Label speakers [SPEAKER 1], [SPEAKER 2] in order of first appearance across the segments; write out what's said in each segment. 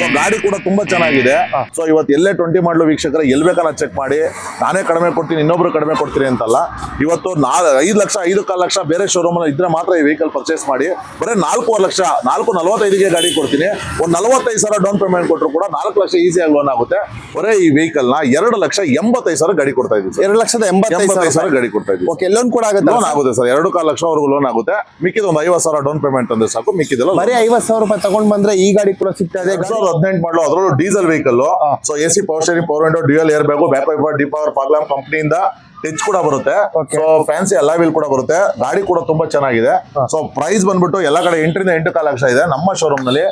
[SPEAKER 1] So ಗಾಡಿ ಕೂಡ ತುಂಬಾ ಚೆನ್ನಾಗಿದೆ. ಸೊ ಇವತ್ತು ಎಲ್ಲೇ ಟ್ವೆಂಟಿ ಮಾಡಲು ವೀಕ್ಷಕರ ಎಲ್ ಬೇಕಾದ್ರೆ ಚೆಕ್ ಮಾಡಿ. ನಾನೇ ಕಡಿಮೆ ಕೊಡ್ತೀನಿ ಇನ್ನೊಬ್ರು ಕಡಿಮೆ ಕೊಡ್ತೀನಿ ಅಂತಲ್ಲ. ಇವತ್ತು ನಾ ಐದು ಲಕ್ಷ ಐದು ಕಾಲು ಲಕ್ಷ ಬೇರೆ ಶೋರೂಮ್ ಇದ್ರೆ ಮಾತ್ರ ಈ ವೆಹಿಕಲ್ ಪರ್ಚೇಸ್ ಮಾಡಿ. ಬರೀ ನಾಲ್ಕೂವರೆ ಲಕ್ಷ ನಾಲ್ಕು ನಲವತ್ತೈದಿಗೆ ಗಾಡಿ ಕೊಡ್ತೀನಿ. ಒಂದು ನಲವತ್ತೈದು ಸಾವಿರ ಡೌನ್ ಪೇಮೆಂಟ್ ಕೊಟ್ಟರು ಕೂಡ ನಾಲ್ಕು ಲಕ್ಷ ಈಸಿಯಾಗಿ ಲೋನ್ ಆಗುತ್ತೆ. ಬರೇ ಈ ವೆಹಿಕಲ್ನ ಎರಡು ಲಕ್ಷ ಎಂಬತ್ತೈದು ಸಾವಿರ ಗಾಡಿ ಕೊಡ್ತಾ ಇದ್ದೀವಿ
[SPEAKER 2] ಎರಡು ಲಕ್ಷದ ಎಂಬತ್ತೈದು
[SPEAKER 1] ಸಾವಿರ ಗಾಡಿ. ಕೊಡ್ತಾ ಇದ್ದೀವಿ.
[SPEAKER 2] ಓಕೆ ಲೋನ್ ಕೂಡ ಆಗುತ್ತೆ?
[SPEAKER 1] ಲೋನ್ ಆಗುತ್ತೆ ಸರ್. ಎರಡು ಕಾಲು ಲಕ್ಷವರೆಗೂ ಲೋನ್ ಆಗುತ್ತೆ. ಮಿಕ್ಕಿದ ಒಂದು ಐವತ್ತು ಸಾವಿರ ಡೌನ್ ಪೇಮೆಂಟ್ ಅಂದ್ರೆ ಸಾಕು ಮಿಕ್ಕಿದೆಲ್ಲ
[SPEAKER 2] ಬರೀ ಐವತ್ತು ಸಾವಿರ ರೂಪಾಯಿ ತಗೊಂಡ್ ಬಂದ್ರೆ ಈ ಗಾಡಿ ಕೂಡ ಸಿಗ್ತಾ ಇದೆ
[SPEAKER 1] ಎರಡ್ ಸಾವಿರದ ಹದಿನೆಂಟು ಮಾಡಲು ಅದರಲ್ಲೂ diesel vehicle so A C power steering power window dual air bag back wiper defogger fog lamp ಕಂಪ್ನಿಯಿಂದ touch ಕೂಡ ಬರುತ್ತೆ. ಸೊ ಫ್ಯಾನ್ಸಿ ಎಲ್ಲ ವೀಲ್ ಕೂಡ ಬರುತ್ತೆ. ಗಾಡಿ ಕೂಡ ತುಂಬಾ ಚೆನ್ನಾಗಿದೆ. ಸೊ ಪ್ರೈಸ್ ಬಂದ್ಬಿಟ್ಟು ಎಲ್ಲ ಕಡೆ ಎಂಟರಿಂದ ಎಂಟು ಕಾಲು ಲಕ್ಷ ಇದೆ. ನಮ್ಮ ಶೋರೂಮ್ನಲ್ಲಿ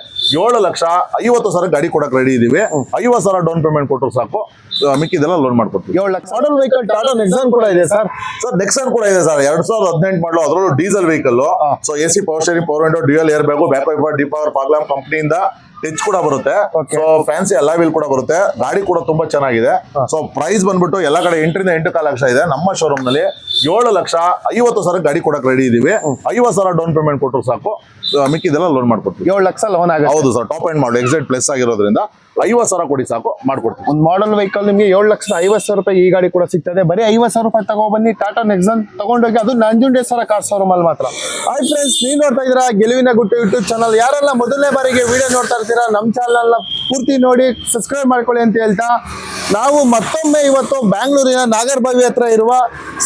[SPEAKER 1] ಏಳು ಲಕ್ಷ ಐವತ್ತು ಸಾವಿರ ಗಾಡಿ ಕೊಡಕ್ ರೆಡಿ ಇದೀವಿ. ಐವತ್ತು ಸಾವಿರ ಡೌನ್ ಪೇಮೆಂಟ್ ಕೊಟ್ಟರು ಸಾಕು. ಮಿಕ್ಕಿದೆಲ್ಲ ಲೋನ್ ಮಾಡ್ಕೊಡ್ತೀವಿ.
[SPEAKER 2] ಏಳು ಲಕ್ಷ. ಮಾಡಲ್ ವೆಹಿಕಲ್ ಟಾಟಾ ನೆಕ್ಸಾನ್ ಕೂಡ ಇದೆ ಸರ್?
[SPEAKER 1] ಸರ್ ನೆಕ್ಸಾನ್ ಕೂಡ ಇದೆ ಸರ್. ಎರಡ್ ಸಾವಿರದ ಹದಿನೆಂಟು ಮಾಡಲು ಅದರಲ್ಲೂ diesel vehicle so A C power steering power window dual air bag back wiper defogger fog lamp ಕಂಪ್ನಿಯಿಂದ touch ಕೂಡ ಬರುತ್ತೆ. ಸೊ ಫ್ಯಾನ್ಸಿ ಎಲ್ಲಾ ವೀಲ್ ಕೂಡ ಬರುತ್ತೆ. ಗಾಡಿ ಕೂಡ ತುಂಬಾ ಚೆನ್ನಾಗಿದೆ. ಸೊ ಪ್ರೈಸ್ ಬಂದ್ಬಿಟ್ಟು ಎಲ್ಲ ಕಡೆ ಎಂಟರಿಂದ ಎಂಟು ಕಾಲು ಲಕ್ಷ ಇದೆ. ನಮ್ಮ ಶೋರೂಮ್ನಲ್ಲಿ ಏಳು ಲಕ್ಷ ಐವತ್ತು ಸಾವಿರ ಗಾಡಿ ಕೊಡಕ್ ರೆಡಿ ಇದೀವಿ. ಐವತ್ತು ಸಾವಿರ ಡೌನ್ ಪೇಮೆಂಟ್ ಕೊಟ್ಟರು ಸಾಕು. ಮಿಕ್ಕಿದೆಲ್ಲ ಲೋನ್ ಮಾಡ್ಕೊಡ್ತೀವಿ.
[SPEAKER 2] ಏಳು ಲಕ್ಷ ಲೋನ್ ಆಗುತ್ತೆ.
[SPEAKER 1] ಹೌದು ಸರ್ ಟಾಪ್ ಎಂಡ್ ಮಾಡಿ ಎಕ್ಸೈಟ್ ಪ್ಲಸ್ ಆಗಿರೋದ್ರಿಂದ ಐವತ್ತು ಸಾವಿರ ಕೊಡಿ ಸಾಕು ಮಾಡ್ಕೊಡ್ತೀವಿ.
[SPEAKER 2] ಒಂದು ಮಾಡಲ್ ವೆಹಿಕಲ್ ನಿಮಗೆ ಏಳು ಲಕ್ಷದ ಐವತ್ತು ಸಾವಿರ ರೂಪಾಯಿ ಈ ಗಾಡಿ ಕೂಡ ಸಿಗ್ತದೆ. ಬರೀ ಐವತ್ತು ಸಾವಿರ ರೂಪಾಯಿ ತಗೊಬನ್ನಿ ಟಾಟಾ ನೆಕ್ಸನ್ ತಗೊಂಡೋಗಿ ಅದು ನಂಜುಂಡೇಶ್ವರ ಕಾರ್ ಶೋರೂಮ್ ಅಲ್ಲಿ ಮಾತ್ರ. ಹಾಯ್ ಫ್ರೆಂಡ್ಸ್ ನೀವು ನೋಡ್ತಾ ಇದ್ದೀರಾ ಗೆಲುವಿನ ಗುಟ್ಟು ಯೂಟ್ಯೂಬ್ ಚಾನಲ್ ಯಾರೆಲ್ಲ ಮೊದಲನೇ ಬಾರಿಗೆ ವಿಡಿಯೋ ನೋಡ್ತಾ ಇರ್ತೀರಾ ನಮ್ಮ ಚಾನಲ್ನ ಪೂರ್ತಿ ನೋಡಿ ಸಬ್ಸ್ಕ್ರೈಬ್ ಮಾಡ್ಕೊಳ್ಳಿ ಅಂತ ಹೇಳ್ತಾ ನಾವು ಮತ್ತೊಮ್ಮೆ ಇವತ್ತು ಬ್ಯಾಂಗ್ಳೂರಿನ ನಾಗರ್ಭಾವಿ ಹತ್ರ ಇರುವ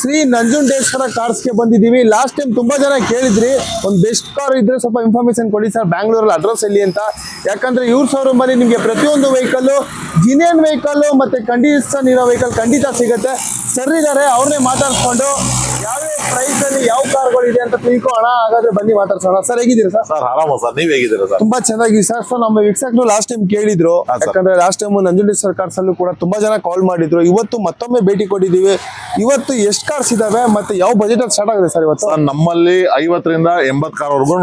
[SPEAKER 2] ಶ್ರೀ ನಂಜುಂಡೇಶ್ವರ ಕಾರ್ಸ್ಗೆ ಬಂದಿದ್ದೀವಿ. ಲಾಸ್ಟ್ ಟೈಮ್ ತುಂಬಾ ಜನ ಕೇಳಿದ್ರಿ, ಒಂದು ಬೆಸ್ಟ್ ಕಾರ್ ಇದ್ರೆ ಸ್ವಲ್ಪ ಇನ್ಫಾರ್ಮೇಶನ್ ಕೊಡಿ ಸರ್ ಬ್ಯಾಂಗ್ಳೂರಲ್ಲಿ ಅಡ್ರೆಸ್ ಎಲ್ಲಿ ಅಂತ. ಯಾಕಂದ್ರೆ ಇವ್ರ ಶೋರೂಮ್ ಅಲ್ಲಿ ನಿಮಗೆ ಪ್ರತಿಯೊಂದು ವೆಹಿಕಲ್ ಜಿನಿಯನ್ ವೆಹಿಕಲ್ ಮತ್ತೆ ಕಂಡೀಷನ್ ಇರೋ ವೆಹಿಕಲ್ ಖಂಡಿತ ಸಿಗುತ್ತೆ. ಸರ್ ಇದ್ದಾರೆ ಅವ್ರನ್ನೇ ಮಾತಾಡ್ಸ್ಕೊಂಡು, ಯಾವ್ಯಾವ ಪ್ರೈಸ್ ಅಲ್ಲಿ ಯಾವ ಕಾರ್ಗಳು ಇದೆ ಅಂತ ತಿಳ್ಕೊಳ್ಳೋಣ ಹಾಗಾದ್ರೆ ಬನ್ನಿ ಮಾತಾಡ್ಸೋಣ. ಸರ್ ಹೇಗಿದ್ದೀರಾ ಸರ್
[SPEAKER 1] ಸರ್ ಆರಾಮ ಸರ್ ನೀವ್ ಹೇಗಿದ್ದೀರಾ ಸರ್
[SPEAKER 2] ತುಂಬಾ ಚೆನ್ನಾಗಿ ಸರ್ ಸರ್ ನಮ್ಮ ವೀಕ್ಷಕರು ಲಾಸ್ಟ್ ಟೈಮ್ ಕೇಳಿದ್ರು ಯಾಕಂದ್ರೆ ಲಾಸ್ಟ್ ಟೈಮ್ ನಂಜುಂಡೇಶ್ವರ ಕಾರ್ಸ್ ಅಲ್ಲೂ ಕೂಡ ತುಂಬಾ ಜನ ಕಾಲ್ ಮಾಡಿದ್ರು. ಇವತ್ತು ಮತ್ತೊಮ್ಮೆ ಭೇಟಿ ಕೊಟ್ಟಿದ್ದೀವಿ. ಇವತ್ತು ಎಷ್ಟು ಕಾರ್ಸ್ ಇದಾವೆ ಮತ್ತೆ ಯಾವ ಬಜೆಟ್ ಅಲ್ಲಿ ಸ್ಟಾರ್ಟ್ ಆಗಿದೆ ಸರ್ ಇವತ್ತು?
[SPEAKER 1] ಸರ್ ನಮ್ಮಲ್ಲಿ ಐವತ್ತರಿಂದ ಎಂಬತ್ ಕಾರ್ವರ್ಗೂ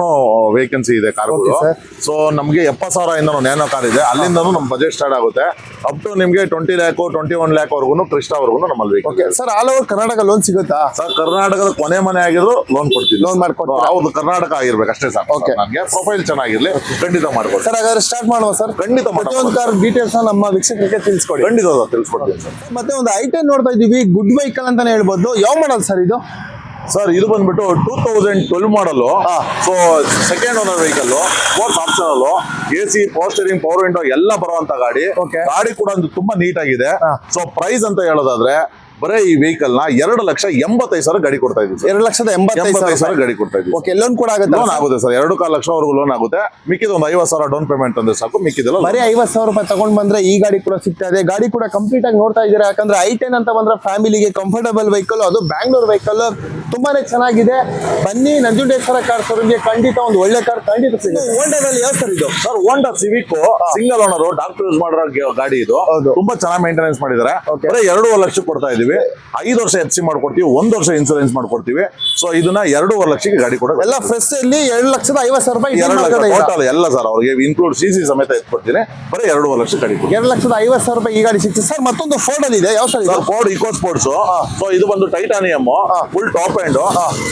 [SPEAKER 1] ವೇಕೆನ್ಸಿ ಇದೆ ಕಾರ್ಗಳು. ಸೊ ನಮ್ಗೆ ಎಪ್ಪತ್ ಸಾವಿರ ಇಂದ ನ್ಯಾನೋ ಕಾರ್ ಇದೆ. ಅಲ್ಲಿಂದನೂ ನಮ್ಮ ಬಜೆಟ್ ಸ್ಟಾರ್ಟ್ ಆಗುತ್ತೆ. ಅಪ್ ಟು ನಿಮ್ಗೆ twenty lakh twenty one lakh ವರ್ಗು ಕ್ರಿಸ್ಟಾವರೆಗೂ ನಮ್ಮಲ್ಲಿ vehicle
[SPEAKER 2] okay sir all over Karnataka loan ಸಿಗುತ್ತಾ?
[SPEAKER 1] ಸರ್ ಕರ್ನಾಟಕದ ಕೊನೆ ಮನೆ ಆಗಿದ್ರು ಲೋನ್ ಕೊಡ್ತೀವಿ.
[SPEAKER 2] ಲೋನ್ ಮಾಡ್ಕೊಡ್ತೀರಾ?
[SPEAKER 1] ಹೌದು ಕರ್ನಾಟಕ ಆಗಿರ್ಬೇಕು ಅಷ್ಟೇ ಸರ್
[SPEAKER 2] ಓಕೆ
[SPEAKER 1] ನಮಗೆ ಪ್ರೊಫೈಲ್ ಚೆನ್ನಾಗಿರ್ಲಿ ಖಂಡಿತ ಮಾಡ್ಕೊಡ್ತೀವಿ.
[SPEAKER 2] ಸರ್ ಹಾಗಾದ್ರೆ ಸ್ಟಾರ್ಟ್ ಮಾಡುವ ಸರ್
[SPEAKER 1] ಖಂಡಿತ.
[SPEAKER 2] ಪ್ರತಿಯೊಂದು ಕಾರ್ ಡೀಟೇಲ್ಸ್ ನಮ್ಮ ವೀಕ್ಷಕರಿಗೆ ತಿಳಿಸ್ಕೊಡಿ.
[SPEAKER 1] ಖಂಡಿತ ತಿಳಿಸ್ಕೊಡ್ತೀನಿ ಸರ್
[SPEAKER 2] ಮತ್ತೆ ಒಂದು ಐಟನ್ ನೋಡ್ತಾ ಇದೀವಿ ಗುಡ್ ವೆಹಿಕಲ್ ಅಂತಾನೆ ಹೇಳ್ಬೋದು. ಯಾವ ಮಾಡಲ್ ಸರ್ ಇದು?
[SPEAKER 1] ಸರ್ ಇದು ಬಂದ್ಬಿಟ್ಟು two thousand twelve model so second owner vehicle fourth optional A C power steering power window ಎಲ್ಲ ಬರುವಂತ ಗಾಡಿ. ಗಾಡಿ ಕೂಡ ಒಂದು ತುಂಬಾ ನೀಟ್ ಆಗಿದೆ. ಸೊ ಪ್ರೈಸ್ ಅಂತ ಹೇಳೋದಾದ್ರೆ ಬರೀ ಈ ವೆಹಿಕಲ್ನ ಎರಡು ಲಕ್ಷ ಎಂಬತ್ತೈದು ಸಾವಿರ ಗಾಡಿ ಕೊಡ್ತಾ ಇದ್ದೀವಿ
[SPEAKER 2] ಎರಡು ಲಕ್ಷದ ಎಂಬತ್ತೈದು
[SPEAKER 1] ಸಾವಿರ ಗಡಿ ಕೊಡ್ತಾ ಇದ್ದೀವಿ
[SPEAKER 2] ಓಕೆ ಲೋನ್ ಕೂಡ ಆಗುತ್ತೆ
[SPEAKER 1] ಲೋನ್ ಆಗುತ್ತೆ ಸರ್. ಎರಡು ಕಾಲು ಲಕ್ಷವರೆಗೂ ಲೋನ್ ಆಗುತ್ತೆ. ಮಿಕ್ಕಿದ ಒಂದು ಐವತ್ತು ಸಾವಿರ ಡೌನ್ ಪೇಮೆಂಟ್ ಅಂದ್ರೆ ಸಾಕು ಮಿಕ್ಕಿದಲ್ಲ
[SPEAKER 2] ಬರೀ ಐವತ್ತು ಸಾವಿರ ರೂಪಾಯಿ ತಗೊಂಡ್ ಬಂದ್ರೆ ಈ ಗಾಡಿ ಕೂಡ ಸಿಗ್ತಾ ಇದೆ. ಗಾಡಿ ಕೂಡ ಕಂಪ್ಲೀಟ್ ಆಗಿ ನೋಡ್ತಾ ಇದ್ದೀರಾ? ಯಾಕಂದ್ರೆ ಐ ಟೆನ್ ಅಂತ ಬಂದ್ರೆ ಫ್ಯಾಮಿಲಿಗೆ ಕಂಫರ್ಟಬಲ್ ವೆಹಿಕಲ್ ಅದು ಬ್ಯಾಂಗ್ಳೂರ್ ವೆಹಿಕಲ್ ತುಂಬಾನೇ ಚೆನ್ನಾಗಿದೆ. ಬನ್ನಿ ನಂಜುಂಡೇಶ್ವರ ಕಾರ್ ಶೋರೂಮ್ಗೆ ಖಂಡಿತ ಒಂದು ಒಳ್ಳೆ ಕಾರ್ ಖಂಡಿತ ಸಿಗುತ್ತೆ. ಹೋಂಡಾದಲ್ಲಿ ಯಾವ ಸರ್ ಇದು?
[SPEAKER 1] Sir Honda Civic single owner doctor use ಮಾಡಿರೋ ಗಾಡಿ ಇದು. ತುಂಬಾ ಚೆನ್ನಾಗಿ ಮೇಂಟೆನೆನ್ಸ್ ಮಾಡಿದ್ದಾರೆ. ಎರಡು ಲಕ್ಷ ಕೊಡ್ತಾ ಇದೀವಿ ಐದು ವರ್ಷ ಎಫ್ ಸಿ ಮಾಡ್ಕೊಡ್ತೀವಿ ಒಂದ್ ವರ್ಷ ಇನ್ಸೂರೆನ್ಸ್ ಮಾಡ್ಕೊಡ್ತೀವಿ. ಸೊ ಇದನ್ನ ಎರಡೂವರೆ ಲಕ್ಷಕ್ಕೆ ಗಾಡಿ ಕೊಡೋದು
[SPEAKER 2] ಎಲ್ಲ ಫ್ರೆಶ್ ಅಲ್ಲಿ ಎರಡು ಲಕ್ಷದ ಐವತ್ತು ಸಾವಿರ ರೂಪಾಯಿ
[SPEAKER 1] ಎರಡು ಲಕ್ಷ ಟೋಟಲ್ ಎಲ್ಲ ಸರ್ ಅವ್ರಿಗೆ. ಇನ್ಕ್ಲೂಡ್ ಸಿ ಸಿ ಸಮೇತ ಎತ್ಕೊಡ್ತೀನಿ ಬರೀ ಎರಡೂವರೆ ಲಕ್ಷ ಗಾಡಿ ಕೊಡಿ
[SPEAKER 2] ಎರಡು ಲಕ್ಷದ ಐವತ್ತು ಸಾವಿರ ರೂಪಾಯಿ ಈ ಗಾಡಿ ಸಿಗ್ತದೆ. ಸರ್ ಮತ್ತೊಂದು ಫೋರ್ಡ್ ಅಲ್ಲಿ ಇದೆ. ಯಾವ sir
[SPEAKER 1] Ford eco sports so ಇದು ಬಂದು titanium full top end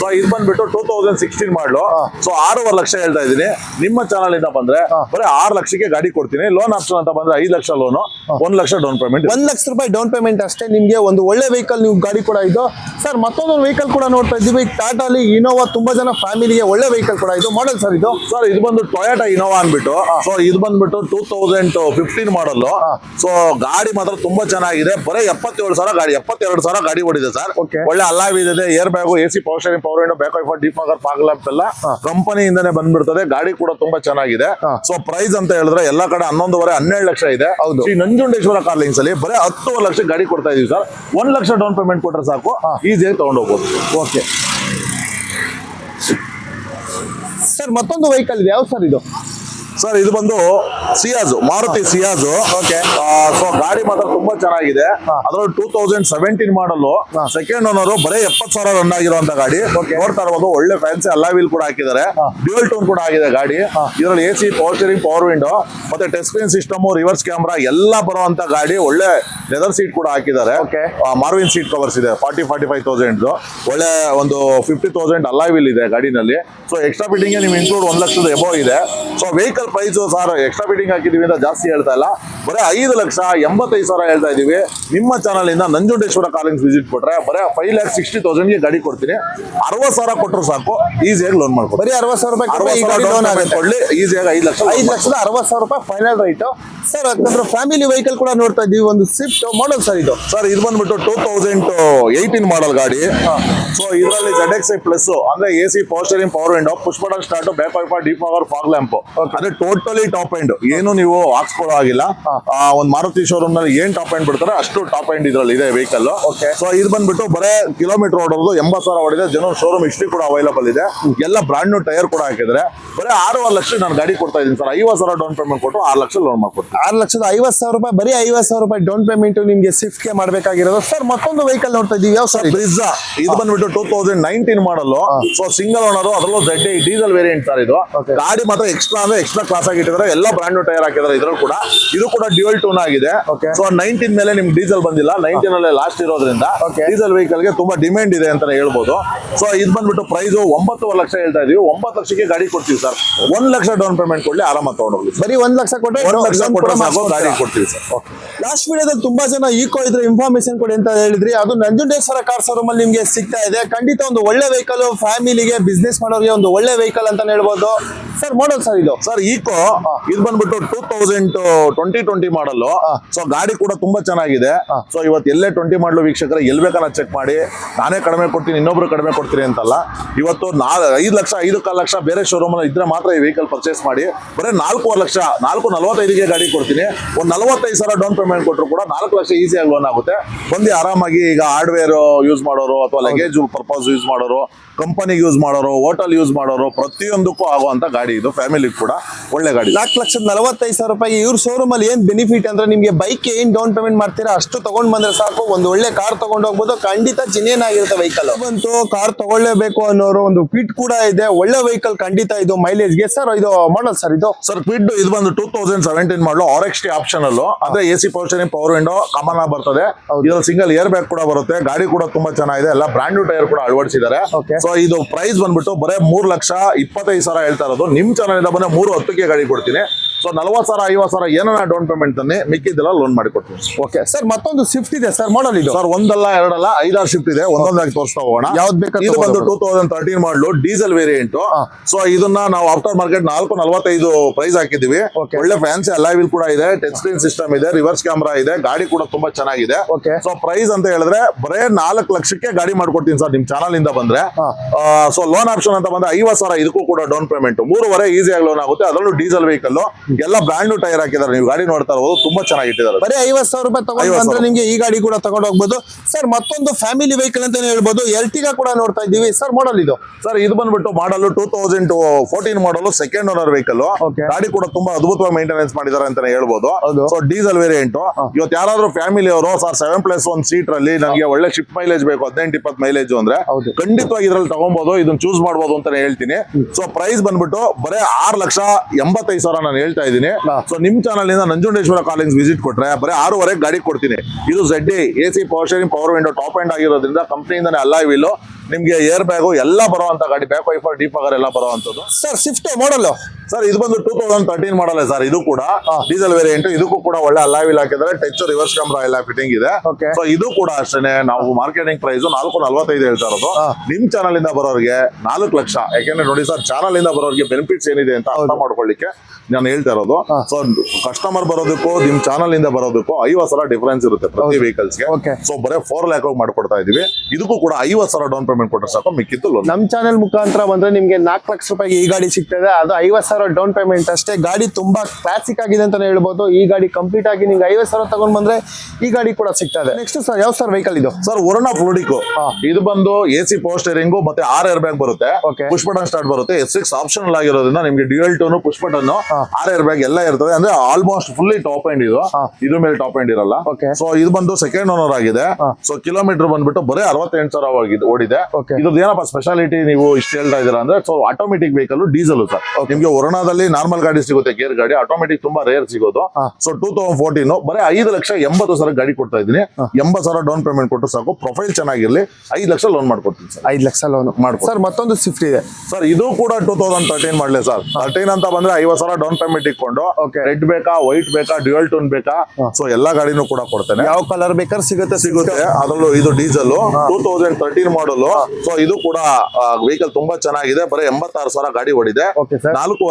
[SPEAKER 1] so ಇದು ಬಂದ್ಬಿಟ್ಟು two thousand sixteen model so ಆರೂವರೆ ಲಕ್ಷ ಹೇಳ್ತಾ ಇದ್ದೀನಿ. ನಿಮ್ಮ ಚಾನಲ್ ಇಂದ ಬಂದ್ರೆ ಬರೀ ಆರು ಲಕ್ಷಕ್ಕೆ ಗಾಡಿ ಕೊಡ್ತೀನಿ. ಲೋನ್ ಆಪ್ಷನ್ ಅಂತ ಬಂದ್ರೆ ಐದು ಲಕ್ಷ ಲೋನ್ ಒಂದ್ ಲಕ್ಷ ಡೌನ್ ಪೇಮೆಂಟ್
[SPEAKER 2] ಒಂದ್ ಲಕ್ಷ ರೂಪಾಯಿ ಡೌನ್ ಪೇಮೆಂಟ್ ಅಷ್ಟೇ ನಿಮ್ಗೆ ಒಂದು ಒಳ್ಳೆ ವೆಹಿಕಲ್ ನೀವು ಗಾಡಿ ಕೂಡ ಇದು. ಸರ್ ಮತ್ತೊಂದು ವೆಹಿಕಲ್ ಕೂಡ ನೋಡ್ತಾ ಇದ್ದೀವಿ. ಟಾಟಾ ಅಲ್ಲಿ ಇನೋವಾ ತುಂಬಾ ಜನ ಫ್ಯಾಮಿಲಿಗೆ ಒಳ್ಳೆ ವೆಹಿಕಲ್ ಕೂಡ ಇದು. ಮಾಡಲ್ ಸರ್ ಇದು?
[SPEAKER 1] ಸರ್ ಇದು ಬಂದು ಟೊಯಾಟಾ ಇನೋವಾ ಅನ್ಬಿಟ್ಟು ಸೊ ಇದು ಬಂದ್ಬಿಟ್ಟು two thousand fifteen model so ಗಾಡಿ ಮಾತ್ರ ತುಂಬಾ ಚೆನ್ನಾಗಿದೆ. ಬರೀ ಎಪ್ಪತ್ತೇಳು ಸಾವಿರ ಗಾಡಿ ಎಪ್ಪತ್ತೆರಡು ಸಾವಿರ ಗಾಡಿ ಓಡಿದೆ ಸರ್. ಒಳ್ಳೆ ಅಲಾವ್ ಇದೆ air bag A C power steering power window back wiper defogger ಪಾಗಲ್ ಎಲ್ಲ ಕಂಪನಿಯಿಂದನೇ ಬಂದ್ಬಿಡ್ತದೆ. ಗಾಡಿ ಕೂಡ ತುಂಬಾ ಚೆನ್ನಾಗಿದೆ. ಸೊ ಪ್ರೈಸ್ ಅಂತ ಹೇಳಿದ್ರೆ ಎಲ್ಲಾ ಕಡೆ ಹನ್ನೊಂದುವರೆ ಹನ್ನೆರಡು ಲಕ್ಷ ಇದೆ.
[SPEAKER 2] ಹೌದು.
[SPEAKER 1] ಈ ನಂಜುಂಡೇಶ್ವರ ಕಾರ್ ಲೈನ್ಸ್ ಅಲ್ಲಿ ಬರೀ ಹತ್ತುವರೆ ಲಕ್ಷ ಗಾಡಿ ಕೊಡ್ತಾ ಇದೀವಿ ಸರ್. ಒಂದ್ ಲಕ್ಷ ಡೌನ್ ಪೇಮೆಂಟ್ ಕೊಟ್ರೆ ಸಾಕು. ಈಸಿಯಾಗಿ ತಗೊಂಡು ಹೋಗ್ಬೋದು.
[SPEAKER 2] ಓಕೆ ಸರ್ ಮತ್ತೊಂದು ವೆಹಿಕಲ್ ಇದೆ. ಯಾವ್ದು ಸರ್ ಇದು?
[SPEAKER 1] ಸರ್ ಇದು ಬಂದು Ciaz Maruti Ciaz.
[SPEAKER 2] Okay.
[SPEAKER 1] So ಗಾಡಿ ಮಾತ್ರ ತುಂಬಾ ಚೆನ್ನಾಗಿದೆ. ಅದರಲ್ಲಿ two thousand seventeen model second owner ಬರೇ ಎಪ್ಪತ್ ಸಾವಿರ ರನ್ ಆಗಿರುವಂತ ಗಾಡಿ. ನೋಡ್ತಾ ಇರಬಹುದು ಒಳ್ಳೆ ಫ್ಯಾನ್ಸಿ ಅಲ್ಲಾ ವೀಲ್ ಕೂಡ ಹಾಕಿದ್ದಾರೆ. ಡ್ಯೂಯಲ್ ಟೋನ್ ಕೂಡ ಆಗಿದೆ ಗಾಡಿ. ಇದರಲ್ಲಿ A C power steering power window ಮತ್ತೆ touch screen system reverse camera ಎಲ್ಲ ಬರುವಂತ ಗಾಡಿ. ಒಳ್ಳೆ ಲೆದರ್ ಸೀಟ್ ಕೂಡ ಹಾಕಿದ್ದಾರೆ. ಮಾರ್ವಿನ್ ಸೀಟ್ ಕವರ್ಸ್ ಇದೆ. ಫಾರ್ಟಿ ಫಾರ್ಟಿ ಫೈವ್ ತೌಸಂಡ್ ಒಳ್ಳೆ ಒಂದು ಫಿಫ್ಟಿ ತೌಸಂಡ್ ಅಲ್ಲಾ ವೀಲ್ ಇದೆ ಗಾಡಿನಲ್ಲಿ. ಸೊ ಎಕ್ಸ್ಟ್ರಾ ಫಿಟ್ಟಿಂಗ್ ನಿಮ್ಗೆ ಇನ್ಕ್ಲೂಡ್ ಒಂದ್ ಲಕ್ಷದ ಎಬೋ ಇದೆ. So vehicle vehicle price sir extra bidding ಹಾಕಿದೀವಿ ಅಂತ ಜಾಸ್ತಿ ಹೇಳ್ತಾ ಇಲ್ಲ. ಬರೀ ಐದು ಲಕ್ಷ ಎಂಬತ್ತೈದು ಸಾವಿರ ಹೇಳ್ತಾ ಇದೀವಿ. ನಿಮ್ಮ ಚಾನಲ್ ಇಂದ ನಂಜುಂಡೇಶ್ವರ ಕಾಲೇಜ್ ವಿಸಿಟ್ ಕೊಟ್ರೆ ಬರೀ ಫೈವ್ ಲ್ಯಾಕ್ ಸಿಕ್ಸ್ಟಿ ತೌಸಂಡ್ಗೆ ಗಾಡಿ ಕೊಡ್ತೀನಿ. ಅರವತ್ತು ಸಾವಿರ ಕೊಟ್ಟರು ಸಾಕು ಈಸಿಯಾಗಿ ಲೋನ್ ಮಾಡ್ಕೊಡಿ.
[SPEAKER 2] ಬರೀ ಅರವತ್ತು ಸಾವಿರ ರೂಪಾಯಿ ಲೋನ್
[SPEAKER 1] ಕೊಡ್ಲಿ ಈಸಿಯಾಗಿ ಐದು ಲಕ್ಷ
[SPEAKER 2] ಐದು ಲಕ್ಷದ ಅರವತ್ತು ಸಾವಿರ ರೂಪಾಯಿ ಫೈನಲ್ ರೈಟ್ ಸರ್ ಯಾಕಂದ್ರೆ ಫ್ಯಾಮಿಲಿ ವೆಹಿಕಲ್ ಕೂಡ ನೋಡ್ತಾ ಇದೀವಿ ಒಂದು ಸ್ವಿಫ್ಟ್ ಮಾಡಲ್ ಸರ್ ಇದು.
[SPEAKER 1] ಸರ್ ಇದು ಬಂದ್ಬಿಟ್ಟು ಟೂ ತೌಸಂಡ್ ಏಯ್ಟೀನ್ ಮಾಡಲ್ ಗಾಡಿ. ಸೊ ಇದರಲ್ಲಿ ಜೆಡ್ ಎಕ್ಸ್ ಐ ಪ್ಲಸ್ ಅಂದ್ರೆ A C power steering power window push button start back wiper defogger fog lamp ಅಂದ್ರೆ ಟೋಟಲಿ ಟಾಪ್ ಎಂಡ್ ಏನು ನೀವು ಹಾಕ್ಸ್ಕೊಳ್ಳೋ ಆಗಿಲ್ಲ ಒಂದು ಮಾರುತಿ ಶೋರೂಮ್ನಲ್ಲಿ ಏನ್ ಟಾಪ್ ಎಂಡ್ ಬಿಡ್ತಾರೆ ಅಷ್ಟು ಟಾಪ್ ಎಂಡ್ ಇದ್ರಲ್ಲಿ ಇದೆ ವೆಹಿಕಲ್. ಸೊ ಇದು ಬಂದ್ಬಿಟ್ಟು ಬರೇ ಕಿಲೋಮೀಟರ್ ಓಡೋದು ಎಂಬತ್ ಸಾವಿರ ಓಡಿದೆ. ಜನ ಶೋರೂಮ್ ಇಷ್ಟು ಕೂಡ ಅವೈಲಬಲ್ ಇದೆ. ಎಲ್ಲ ಬ್ರಾಂಡ್ ನ್ಯೂ ಟೈರ್ ಕೂಡ ಹಾಕಿದ್ರೆ ಬರೀ ಆರೂವರೆ ಲಕ್ಷ ನಾನು ಗಾಡಿ ಕೊಡ್ತಾ ಇದ್ದೀನಿ ಸರ್. ಐವತ್ತು ಸಾವಿರ ಡೌನ್ ಪೇಮೆಂಟ್ ಕೊಟ್ಟು ಆರು ಲಕ್ಷ ಲೋನ್ ಮಾಡ್ಕೊಡ್ತೀನಿ.
[SPEAKER 2] ಆರು ಲಕ್ಷದ ಐವತ್ತು ಸಾವಿರ ರೂಪಾಯಿ ಬರೀ ಐವತ್ತು ಸಾವಿರ ರೂಪಾಯಿ ಡೌನ್ ಪೇಮೆಂಟ್ ನಿಮಗೆ ಸ್ವಿಫ್ಟ್ಗೆ ಮಾಡಬೇಕಾಗಿರೋದು. ಸರ್ ಮತ್ತೊಂದು ವೆಹಿಕಲ್ ನೋಡ್ತಾ ಇದೀವಿ. ಯಾವ ಸರ್
[SPEAKER 1] ಬ್ರಿಜಾ ಇದು ಬಂದ್ಬಿಟ್ಟು two thousand nineteen model so single owner ಅದರಲ್ಲೂ ಝೆಡ್ ಡೀಸೆಲ್ ವೇರಿಯಂಟ್ ಸರ್ ಇದು. ಗಾಡಿ ಮಾತ್ರ ಎಕ್ಸ್ಟ್ರಾ ಅಂದ್ರೆ ಎಕ್ಸ್ಟ್ರಾ ಕ್ಲಾಸ್ ಆಗಿ ಇಟ್ಟಿದ್ದಾರೆ ಎಲ್ಲ ಬ್ರಾಂಡ್ ಟೈರ್ ಹಾಕಿದ್ದಾರೆ ಇದ್ರಲ್ಲಿ ಕೂಡ. ಇದು ಕೂಡ ಡ್ಯೂಯಲ್ ಟೂನ್ ಆಗಿದೆ. ಸೊ ನೈನ್ಟೀನ್ ಮೇಲೆ ನಿಮ್ಗೆ ಡೀಸೆಲ್ ಬಂದಿಲ್ಲ. ನೈನ್ಟೀನ್ ಅಲ್ಲೇ ಲಾಸ್ಟ್ ಇರೋದ್ರಿಂದ. ಡೀಸೆಲ್ ವೆಹಿಕಲ್ಗೆ ತುಂಬಾ ಡಿಮ್ಯಾಂಡ್ ಇದೆ ಅಂತಾನೆ ಹೇಳ್ಬೋದು. ಸೊ ಇದು ಬಂದ್ಬಿಟ್ಟು ಪ್ರೈಸ್ ಒಂಬತ್ತುವರೆ ಲಕ್ಷ ಹೇಳ್ತಾ ಇದೀವಿ. ಒಂಬತ್ತು ಲಕ್ಷಕ್ಕೆ ಗಾಡಿ ಕೊಡ್ತೀವಿ ಸರ್ ಒಂದ್ ಲಕ್ಷ ಡೌನ್ ಪೇಮೆಂಟ್ ಕೊಡ್ಲಿ ಆರಾಮ ತಗೊಂಡೋಗ್ಲಿ
[SPEAKER 2] ಬರೀ ಒಂದ್ ಲಕ್ಷ ಕೊಟ್ಟರೆ
[SPEAKER 1] ಒಂದ್ ಲಕ್ಷ ಕೊಟ್ಟರೆ ಗಾಡಿ ಕೊಡ್ತೀವಿ ಸರ್
[SPEAKER 2] ಲಾಸ್ಟ್ ವಿಡಿಯೋದಲ್ಲಿ ತುಂಬಾ ಜನ ಈಕೋ ಇದ್ರೆ ಇನ್ಫಾರ್ಮೇಶನ್ ಕೊಡಿ ಅಂತ ಹೇಳಿದ್ರಿ. ಅದು ನಂಜುಂಡೇಶ್ವರ ಕಾರ್ ಶೋರೂಮ್ ಅಲ್ಲಿ ನಿಮ್ಗೆ ಸಿಗ್ತಾ ಇದೆ. ಖಂಡಿತ ಒಂದು ಒಳ್ಳೆ ವೆಹಿಕಲ್ ಫ್ಯಾಮಿಲಿಗೆ ಬಿಸ್ನೆಸ್ ಮಾಡೋರಿಗೆ ಒಂದು ಒಳ್ಳೆ ವೆಹಿಕಲ್ ಅಂತ ಹೇಳ್ಬೋದು. ಸರ್ ಮಾಡೋದು ಸರ್ ಇದು.
[SPEAKER 1] ಸರ್ ಈಕೋ ಇದು ಬಂದ್ಬಿಟ್ಟು two thousand twenty twenty model so ಗಾಡಿ ಕೂಡ ತುಂಬಾ ಚೆನ್ನಾಗಿದೆ. ಸೊ ಇವತ್ತು ಎಲ್ಲೇ ಟ್ವೆಂಟಿ ಮಾಡಲು ವೀಕ್ಷಕರ ಎಲ್ ಬೇಕಾದ್ರೆ ಚೆಕ್ ಮಾಡಿ. ನಾನೇ ಕಡಿಮೆ ಕೊಡ್ತೀನಿ ಇನ್ನೊಬ್ರು ಕಡಿಮೆ ಕೊಡ್ತೀನಿ ಅಂತಲ್ಲ. ಇವತ್ತು ನಾ ಐದು ಲಕ್ಷ ಐದು ಕಾಲು ಲಕ್ಷ ಬೇರೆ ಶೋರೂಮ್ ಅಲ್ಲಿ ಇದ್ರೆ ಮಾತ್ರ ಈ ವೆಹಿಕಲ್ ಪರ್ಚೇಸ್ ಮಾಡಿ. ಬರೀ ನಾಲ್ಕು ಲಕ್ಷ ನಾಲ್ಕು ನಲವತ್ತೈದಿಗೆ ಗಾಡಿ ಕೊಡ್ತೀನಿ. ಒಂದು ನಲವತ್ತೈದು ಸಾವಿರ ಡೌನ್ ಪೇಮೆಂಟ್ ಕೊಟ್ಟರು ಕೂಡ ನಾಲ್ಕು ಲಕ್ಷ ಈಸಿಯಾಗಿ ಲೋನ್ ಆಗುತ್ತೆ. ಬಂದು ಆರಾಮಾಗಿ ಈಗ ಹಾರ್ಡ್ವೇರ್ ಯೂಸ್ ಮಾಡೋರು ಅಥವಾ ಲಗೇಜ್ ಪರ್ಪಸ್ ಯೂಸ್ ಮಾಡೋರು ಕಂಪನಿಗೆ ಯೂಸ್ ಮಾಡೋರು ಹೋಟೆಲ್ ಯೂಸ್ ಮಾಡೋರು ಪ್ರತಿಯೊಂದಕ್ಕೂ ಆಗುವಂತ ಗಾಡಿ ಇದು ಫ್ಯಾಮಿಲಿ ಕೂಡ. ಒಳ್ಳೆ ಗಾಡಿ.
[SPEAKER 2] ನಾಲ್ಕು ಲಕ್ಷದ ನಲವತ್ತೈದು ಸಾವಿರ ರೂಪಾಯಿ ಇವ್ರ ಶೋರೂಮ್ ಅಲ್ಲಿ ಏನ್ ಬೆನಿಫಿಟ್ ಅಂದ್ರೆ ನಿಮ್ಗೆ ಬೈಕ್ ಏನ್ ಡೌನ್ ಪೇಮೆಂಟ್ ಮಾಡ್ತೀರಾ ಅಷ್ಟು ತಗೊಂಡ್ ಬಂದ್ರೆ ಸಾಕು. ಒಂದು ಒಳ್ಳೆ ಕಾರ್ ತಗೊಂಡ್ ಹೋಗ್ಬೋದು. ಖಂಡಿತ ಜಿನೇನ್ ಆಗಿರುತ್ತೆ ವೆಹಿಕಲ್ ಬಂತು ಕಾರ್ ತಗೊಳ್ಳೇಬೇಕು ಅನ್ನೋರು ಒಂದು ಫಿಟ್ ಕೂಡ ಇದೆ. ಒಳ್ಳೆ ವೆಹಿಕಲ್ ಖಂಡಿತ ಇದು ಮೈಲೇಜ್ಗೆ. ಸರ್ ಇದು ಮಾಡಲ್ ಸರ್ ಇದು?
[SPEAKER 1] ಸರ್ ಫಿಟ್ ಇದು ಬಂದು two thousand seventeen model R X T option ಅಲ್ಲೂ ಅದೇ A C power window common ಆಗಿ ಬರ್ತದೆ. ಇದ್ರಲ್ಲಿ ಸಿಂಗಲ್ ಏರ್ ಬ್ಯಾಗ್ ಕೂಡ ಬರುತ್ತೆ. ಗಾಡಿ ಕೂಡ ತುಂಬಾ ಚೆನ್ನಾಗಿದೆ. ಎಲ್ಲ ಬ್ರಾಂಡ್ ನ್ಯೂ ಟೈರ್ ಕೂಡ ಅಳವಡಿಸಿದ್ದಾರೆ. ಸೊ ಇದು ಪ್ರೈಸ್ ಬಂದ್ಬಿಟ್ಟು ಬರೇ ಮೂರ್ ಲಕ್ಷ ಇಪ್ಪತ್ತೈದು ಸಾವಿರ ಹೇಳ್ತಾ ಇರೋದು. ನಿಮ್ ಚಾನಲ್ ಇಂದ ಬಂದ್ರೆ ಮೂರು ಹತ್ತಕ್ಕೆ ಗಾಡಿ ಕೊಡ್ತೀನಿ. ಸೊ ನಲವತ್ತು ಸಾವಿರ ಐವತ್ತು ಸಾವಿರ ಏನಾರ ಡೌನ್ ಪೇಮೆಂಟ್ ತನ್ನಿ ಮಿಕ್ಕಿದ್ದೆಲ್ಲ ಲೋನ್ ಮಾಡಿ ಕೊಡ್ತೀನಿ
[SPEAKER 2] ಓಕೆ ಸರ್ ಮತ್ತೊಂದು ಶಿಫ್ಟ್ ಇದೆ ಸರ್ ಮಾಡಲ್ ಇದು.
[SPEAKER 1] ಸರ್ ಒಂದಲ್ಲ ಎರಡಲ್ಲ ಐದಾರು ಶಿಫ್ಟ್ ಇದೆ ಒಂದೊಂದಾಗಿ ತೋರಿಸ್ತಾ ಹೋಗೋಣ.
[SPEAKER 2] ಯಾವ್ದು ಬೇಕಾದ್ರೂ
[SPEAKER 1] ಇದು ಬಂದು two. Thousand thirteen model diesel variant so ಇದನ್ನ ನಾವು ಆಫ್ಟರ್ ಮಾರ್ಕೆಟ್ ನಾಲ್ಕು ನಲವತ್ತೈದು ಪ್ರೈಸ್ ಹಾಕಿದೀವಿ. ಒಳ್ಳೆ ಫ್ಯಾನ್ಸಿ ಅಲೈವಿಲ್ ಕೂಡ ಇದೆ ಟಚ್ ಸ್ಕ್ರೀನ್ ಸಿಸ್ಟಮ್ ಇದೆ ರಿವರ್ಸ್ ಕ್ಯಾಮ್ರಾ ಇದೆ ಗಾಡಿ ಕೂಡ ತುಂಬಾ ಚೆನ್ನಾಗಿದೆ. ಸೊ ಪ್ರೈಸ್ ಅಂತ ಹೇಳಿದ್ರೆ ಬರೇ ನಾಲ್ಕು ಲಕ್ಷಕ್ಕೆ ಗಾಡಿ ಮಾಡ್ಕೊಡ್ತೀನಿ ಸರ್ ನಿಮ್ ಚಾನಲ್ ಇಂದ ಬಂದ್ರೆ. ಸೊ ಲೋನ್ ಆಪ್ಷನ್ ಅಂತ ಬಂದ್ರೆ ಐವತ್ ಸಾವಿರ ಇದಕ್ಕೂ ಕೂಡ ಡೌನ್ ಪೇಮೆಂಟ್ ಮೂರುವರೆ ಈಸಿಯಾಗಿ ಲೋನ್ ಆಗುತ್ತೆ ಅದರಲ್ಲೂ ಡೀಸೆಲ್ ವೆಹಿಕಲ್ ಎಲ್ಲ ಬ್ರಾಂಡ್ ನ್ಯೂ ಟೈರ್ ಹಾಕಿದ್ದಾರೆ. ನೀವು ಗಾಡಿ ನೋಡ್ತಾ ಇರಬಹುದು ತುಂಬಾ ಚೆನ್ನಾಗಿಟ್ಟಿದ್ದಾರೆ
[SPEAKER 2] ಬರೀ ಐವತ್ ಸಾವಿರ ರೂಪಾಯಿ ತಗೊಂಡು
[SPEAKER 1] 50,000
[SPEAKER 2] ಬಂದ್ರೆ ನಿಮ್ಗೆ ಈ ಗಾಡಿ ಕೂಡ ತಗೊಂಡು ಹೋಗ್ಬೋದು. ಸರ್ ಮತ್ತೊಂದು ಫ್ಯಾಮಿಲಿ ವೆಹಿಕಲ್ ಅಂತಾನೆ ಹೇಳ್ಬೋದು. ಎಲ್ಟಿಗ ಕೂಡ ನೋಡ್ತಾ ಇದೀವಿ ಸರ್ ಮಾಡಲ್ ಇದು.
[SPEAKER 1] ಸರ್ ಇದು ಬಂದ್ಬಿಟ್ಟು model two thousand fourteen model second owner vehicle. ಗಾಡಿ ಕೂಡ ತುಂಬಾ ಅದ್ಭುತವಾಗಿ ಮೇಂಟೆನೆನ್ಸ್ ಮಾಡಿದ್ದಾರೆ ಅಂತಾನೆ ಹೇಳ್ಬೋದು. ಸೊ ಡೀಸೆಲ್ ವೇರಿಯಂಟ್ ಇವತ್ತು ಯಾರಾದ್ರೂ ಫ್ಯಾಮಿಲಿ ಅವರು sir seven plus one seat ಅಲ್ಲಿ ನನಗೆ ಒಳ್ಳೆ ಶಿಪ್ ಮೈಲೇಜ್ ಬೇಕು ಹದಿನೆಂಟು ಇಪ್ಪತ್ತು ಮೈಲೇಜ್ ಅಂದ್ರೆ. ಖಂಡಿತವಾಗಿ ಇದ್ರಲ್ಲಿ ತಗೊಬಹುದು ಇದನ್ನ ಚೂಸ್ ಮಾಡಬಹುದು ಅಂತಾನೆ ಹೇಳ್ತೀನಿ. ಸೊ ಪ್ರೈಸ್ ಬಂದ್ಬಿಟ್ಟು ಬರೇ ಆರು ಲಕ್ಷ ಎಂಬತ್ತೈದು ಸಾವಿರ ನಾನು ಹೇಳ್ತಾ ಇದ್ದೀನಿ.
[SPEAKER 2] ಹಾ.
[SPEAKER 1] ಸೊ ನಿಮ್ ಚಾನಲ್ ಇಂದ ನಂಜುಂಡೇಶ್ವರ ಕಾಲೇಜ್ ವಿಸಿಟ್ ಕೊಟ್ರೆ ಬರೀ ಆರೂವರೆಗೆ ಗಾಡಿ ಕೊಡ್ತೀನಿ. ಇದು Z A C power steering power window top end ಆಗಿರೋದ್ರಿಂದ ಕಂಪ್ನಿಯಿಂದಾನೆ ಅಲ್ಲ ವಿಲ್ ನಿಮ್ಗೆ ಏರ್ ಬ್ಯಾಗು ಎಲ್ಲ ಬರುವಂತ ಗಾಡಿ ಬ್ಯಾಕ್ ವೈಫರ್ ಆಗರ್ ಎಲ್ಲ ಬರುವಂತದ್ದು
[SPEAKER 2] ಸರ್ ಶಿಫ್ಟ್ ಮಾಡಲ್
[SPEAKER 1] ಸರ್ ಇದು ಬಂದು two thousand thirteen model sir ಇದು ಕೂಡ ಡೀಸೆಲ್ ವೇರಿಯಂಟ್ ಇದಕ್ಕೂ ಕೂಡ ಒಳ್ಳೆ ಅಲಾವಿಲ್ ಹಾಕಿದ್ರೆ ಟಚ್ ರಿವರ್ಸ್ ಕ್ಯಾಮ್ರಾ ಎಲ್ಲ ಫಿಟ್ಟಿಂಗ್ ಇದೆ. ಸೊ ಇದು ಕೂಡ ಅಷ್ಟೇ ನಾವು ಮಾರ್ಕೆಟಿಂಗ್ ಪ್ರೈಸ್ ನಾಲ್ಕು ನಲ್ವತ್ತೈದು ಹೇಳ್ತಾ ಇರೋದು. ನಿಮ್ ಚಾನಲ್ ಇಂದ ಬರೋರಿಗೆ ನಾಲ್ಕು ಲಕ್ಷ. ಯಾಕೆಂದ್ರೆ ನೋಡಿ ಸರ್ ಚಾನಲ್ ಇಂದ ಬರೋರಿಗೆ ಬೆನಿಫಿಟ್ಸ್ ಏನಿದೆ ಅಂತ ಅರ್ಥ ಮಾಡ್ಕೊಳ್ಳಿಕ್ಕೆ ನಾನು ಹೇಳ್ತಾ ಇರೋದು. ಸೊ ಕಸ್ಟಮರ್ ಬರೋದಕ್ಕೂ ನಿಮ್ ಚಾನಲ್ ಇಂದ ಬರೋದಕ್ಕೂ ಐವತ್ತು ಸಾವಿರ ಡಿಫರೆನ್ಸ್ ಇರುತ್ತೆ ಪ್ರತಿ
[SPEAKER 2] ವೆಹಿಕಲ್ಸ್ಗೆ.
[SPEAKER 1] ಸೊ ಬರೀ ಫೋರ್ ಲ್ಯಾಕ್ ಮಾಡ್ಕೊಡ್ತಾ ಇದೀವಿ. ಇದಕ್ಕೂ ಕೂಡ ಐವತ್ತು ಸಾವಿರ ಡೌನ್ ಪೇಮೆಂಟ್ ಕೊಟ್ಟರೆ ಸಾಕು. ಮಿಕ್ಕಿತ್ತು
[SPEAKER 2] ನಮ್ ಚಾನಲ್ ಮುಖಾಂತರ ಬಂದ್ರೆ ನಿಮ್ಗೆ ನಾಲ್ಕು ಲಕ್ಷ ರೂಪಾಯಿಗೆ ಈ ಗಾಡಿ ಸಿಗ್ತದೆ. ಅದು ಐವತ್ ಸಾವಿರ ಡೌನ್ ಪೇಮೆಂಟ್ ಅಷ್ಟೇ ಗಾಡಿ ತುಂಬಾ ಕ್ಲಾಸಿಕ್ ಆಗಿದೆ ಅಂತಾನೆ ಹೇಳ್ಬೋದು ಈ ಗಾಡಿ ಕಂಪ್ಲೀಟ್ ಆಗಿ ನಿಮ್ಗೆ ಐವತ್ತು ಸಾವಿರ ತಗೊಂಡ್ ಬಂದ್ರೆ ಈ ಗಾಡಿ ಕೂಡ ಸಿಗ್ತದೆ ನೆಕ್ಸ್ಟ್ ಸರ್ ಯಾವ ಸರ್ ವೆಹಿಕಲ್ ಇದು
[SPEAKER 1] ಸರ್ ವರ್ಣ ಫ್ಲೂಡಿಕೋ. ಇದು ಬಂದು ಎ ಸಿ ಪವರ್ ಸ್ಟೇರಿಂಗು ಮತ್ತೆ ಆರ್ ಏರ್ ಬ್ಯಾಗ್ ಬರುತ್ತೆ. ಪುಷ್ ಬಟನ್ ಸ್ಟಾರ್ಟ್ ಬರುತ್ತೆ ಎಸ್ ಸಿಕ್ಸ್ ಆಪ್ಷನಲ್ ಆಗಿರೋದ್ರಿಂದ ನಿಮ್ಗೆ ಡ್ಯೂಯಲ್ ಟೋನು ಪುಷ್ ಬಟನ್. ಆರ್ ಏರ್ ಬ್ಯಾಗ್ ಎಲ್ಲ ಇರ್ತದೆ ಅಂದ್ರೆ ಆಲ್ಮೋಸ್ಟ್ ಫುಲ್ಲಿ ಟಾಪ್ ಎಂಡ್ ಇದು. ಇದ್ರ ಮೇಲೆ ಟಾಪ್ ಎಂಡ್ ಇರಲ್ಲ. ಸೊ ಇದು ಬಂದು ಸೆಕೆಂಡ್ ಓನರ್ ಆಗಿದೆ. ಸೊ ಕಿಲೋಮೀಟರ್ ಬಂದ್ಬಿಟ್ಟು ಬರೀ ಅರವತ್ತೆಂಟು ಸಾವಿರ ಓಡಿದೆ. ಇದ್ರದ್ದು ಏನಪ್ಪ ಸ್ಪೆಷಾಲಿಟಿ ನೀವು ಇಷ್ಟು ಹೇಳ್ತಾ ಇದೀರಾ ಅಂದ್ರೆ so automatic vehicle diesel sir ನಿಮ್ಗೆ ವರ್ಣದಲ್ಲಿ ನಾರ್ಮಲ್ ಗಾಡಿ ಸಿಗುತ್ತೆ ಗೇರ್ ಗಾಡಿ ಆಟೋಮೆಟಿಕ್ ತುಂಬಾ ರೇರ್ ಸಿಗೋದು. ಸೊ ಟೂ ತೌಸಂಡ್ ಫೋರ್ಟೀನ್ ಬರೀ ಐದು ಲಕ್ಷ ಎಂಬತ್ತು ಸಾವಿರ ಗಾಡಿ ಕೊಡ್ತಾ ಇದ್ದೀನಿ. ಎಂಬತ್ತು ಸಾವಿರ ಡೌನ್ ಪೇಮೆಂಟ್ ಕೊಟ್ಟು ಸಾಕು ಪ್ರೊಫೈಲ್ ಚೆನ್ನಾಗಿರ್ಲಿ ಐದು ಲಕ್ಷ ಲೋನ್ ಮಾಡ್ಕೊಡ್ತೀನಿ ಸರ್.
[SPEAKER 2] ಐದು ಲಕ್ಷ ಲೋನ್
[SPEAKER 1] ಮಾಡ್ಕೊ
[SPEAKER 2] ಸರ್ ಮತ್ತೊಂದು ಸಿಫ್ಟ್ ಇದೆ.
[SPEAKER 1] ಸರ್ ಇದು ಕೂಡ ಟೂ ತೌಸಂಡ್ ತರ್ಟೀನ್ ಮಾಡಲಿ ಸರ್. ತರ್ಟೀನ್ ಅಂತ ಬಂದ್ರೆ ಐವತ್ತು ಸಾವಿರ ಡೌನ್ ಪೇಮೆಂಟ್ ಇಟ್ಕೊಂಡು
[SPEAKER 2] ಓಕೆ
[SPEAKER 1] ರೆಡ್ ಬೇಕಾ ವೈಟ್ ಬೇಕಾ ಡ್ಯೂಯಲ್ ಟೂನ್ ಬೇಕಾ ಸೊ ಎಲ್ಲಾ ಗಾಡಿನೂ ಕೂಡ ಕೊಡ್ತೇನೆ.
[SPEAKER 2] ಯಾವ ಕಲರ್ ಬೇಕಾದ್ರೆ ಸಿಗುತ್ತೆ
[SPEAKER 1] ಸಿಗುತ್ತೆ. ಅದರಲ್ಲೂ ಇದು diesel two thousand thirteen model so ಇದು ಕೂಡ ವೆಹಿಕಲ್ ತುಂಬಾ ಚೆನ್ನಾಗಿದೆ. ಬರೀ ಎಂಬತ್ತಾರು ಸಾವಿರ ಗಾಡಿ ಓಡಿದೆ.
[SPEAKER 2] ಓಕೆ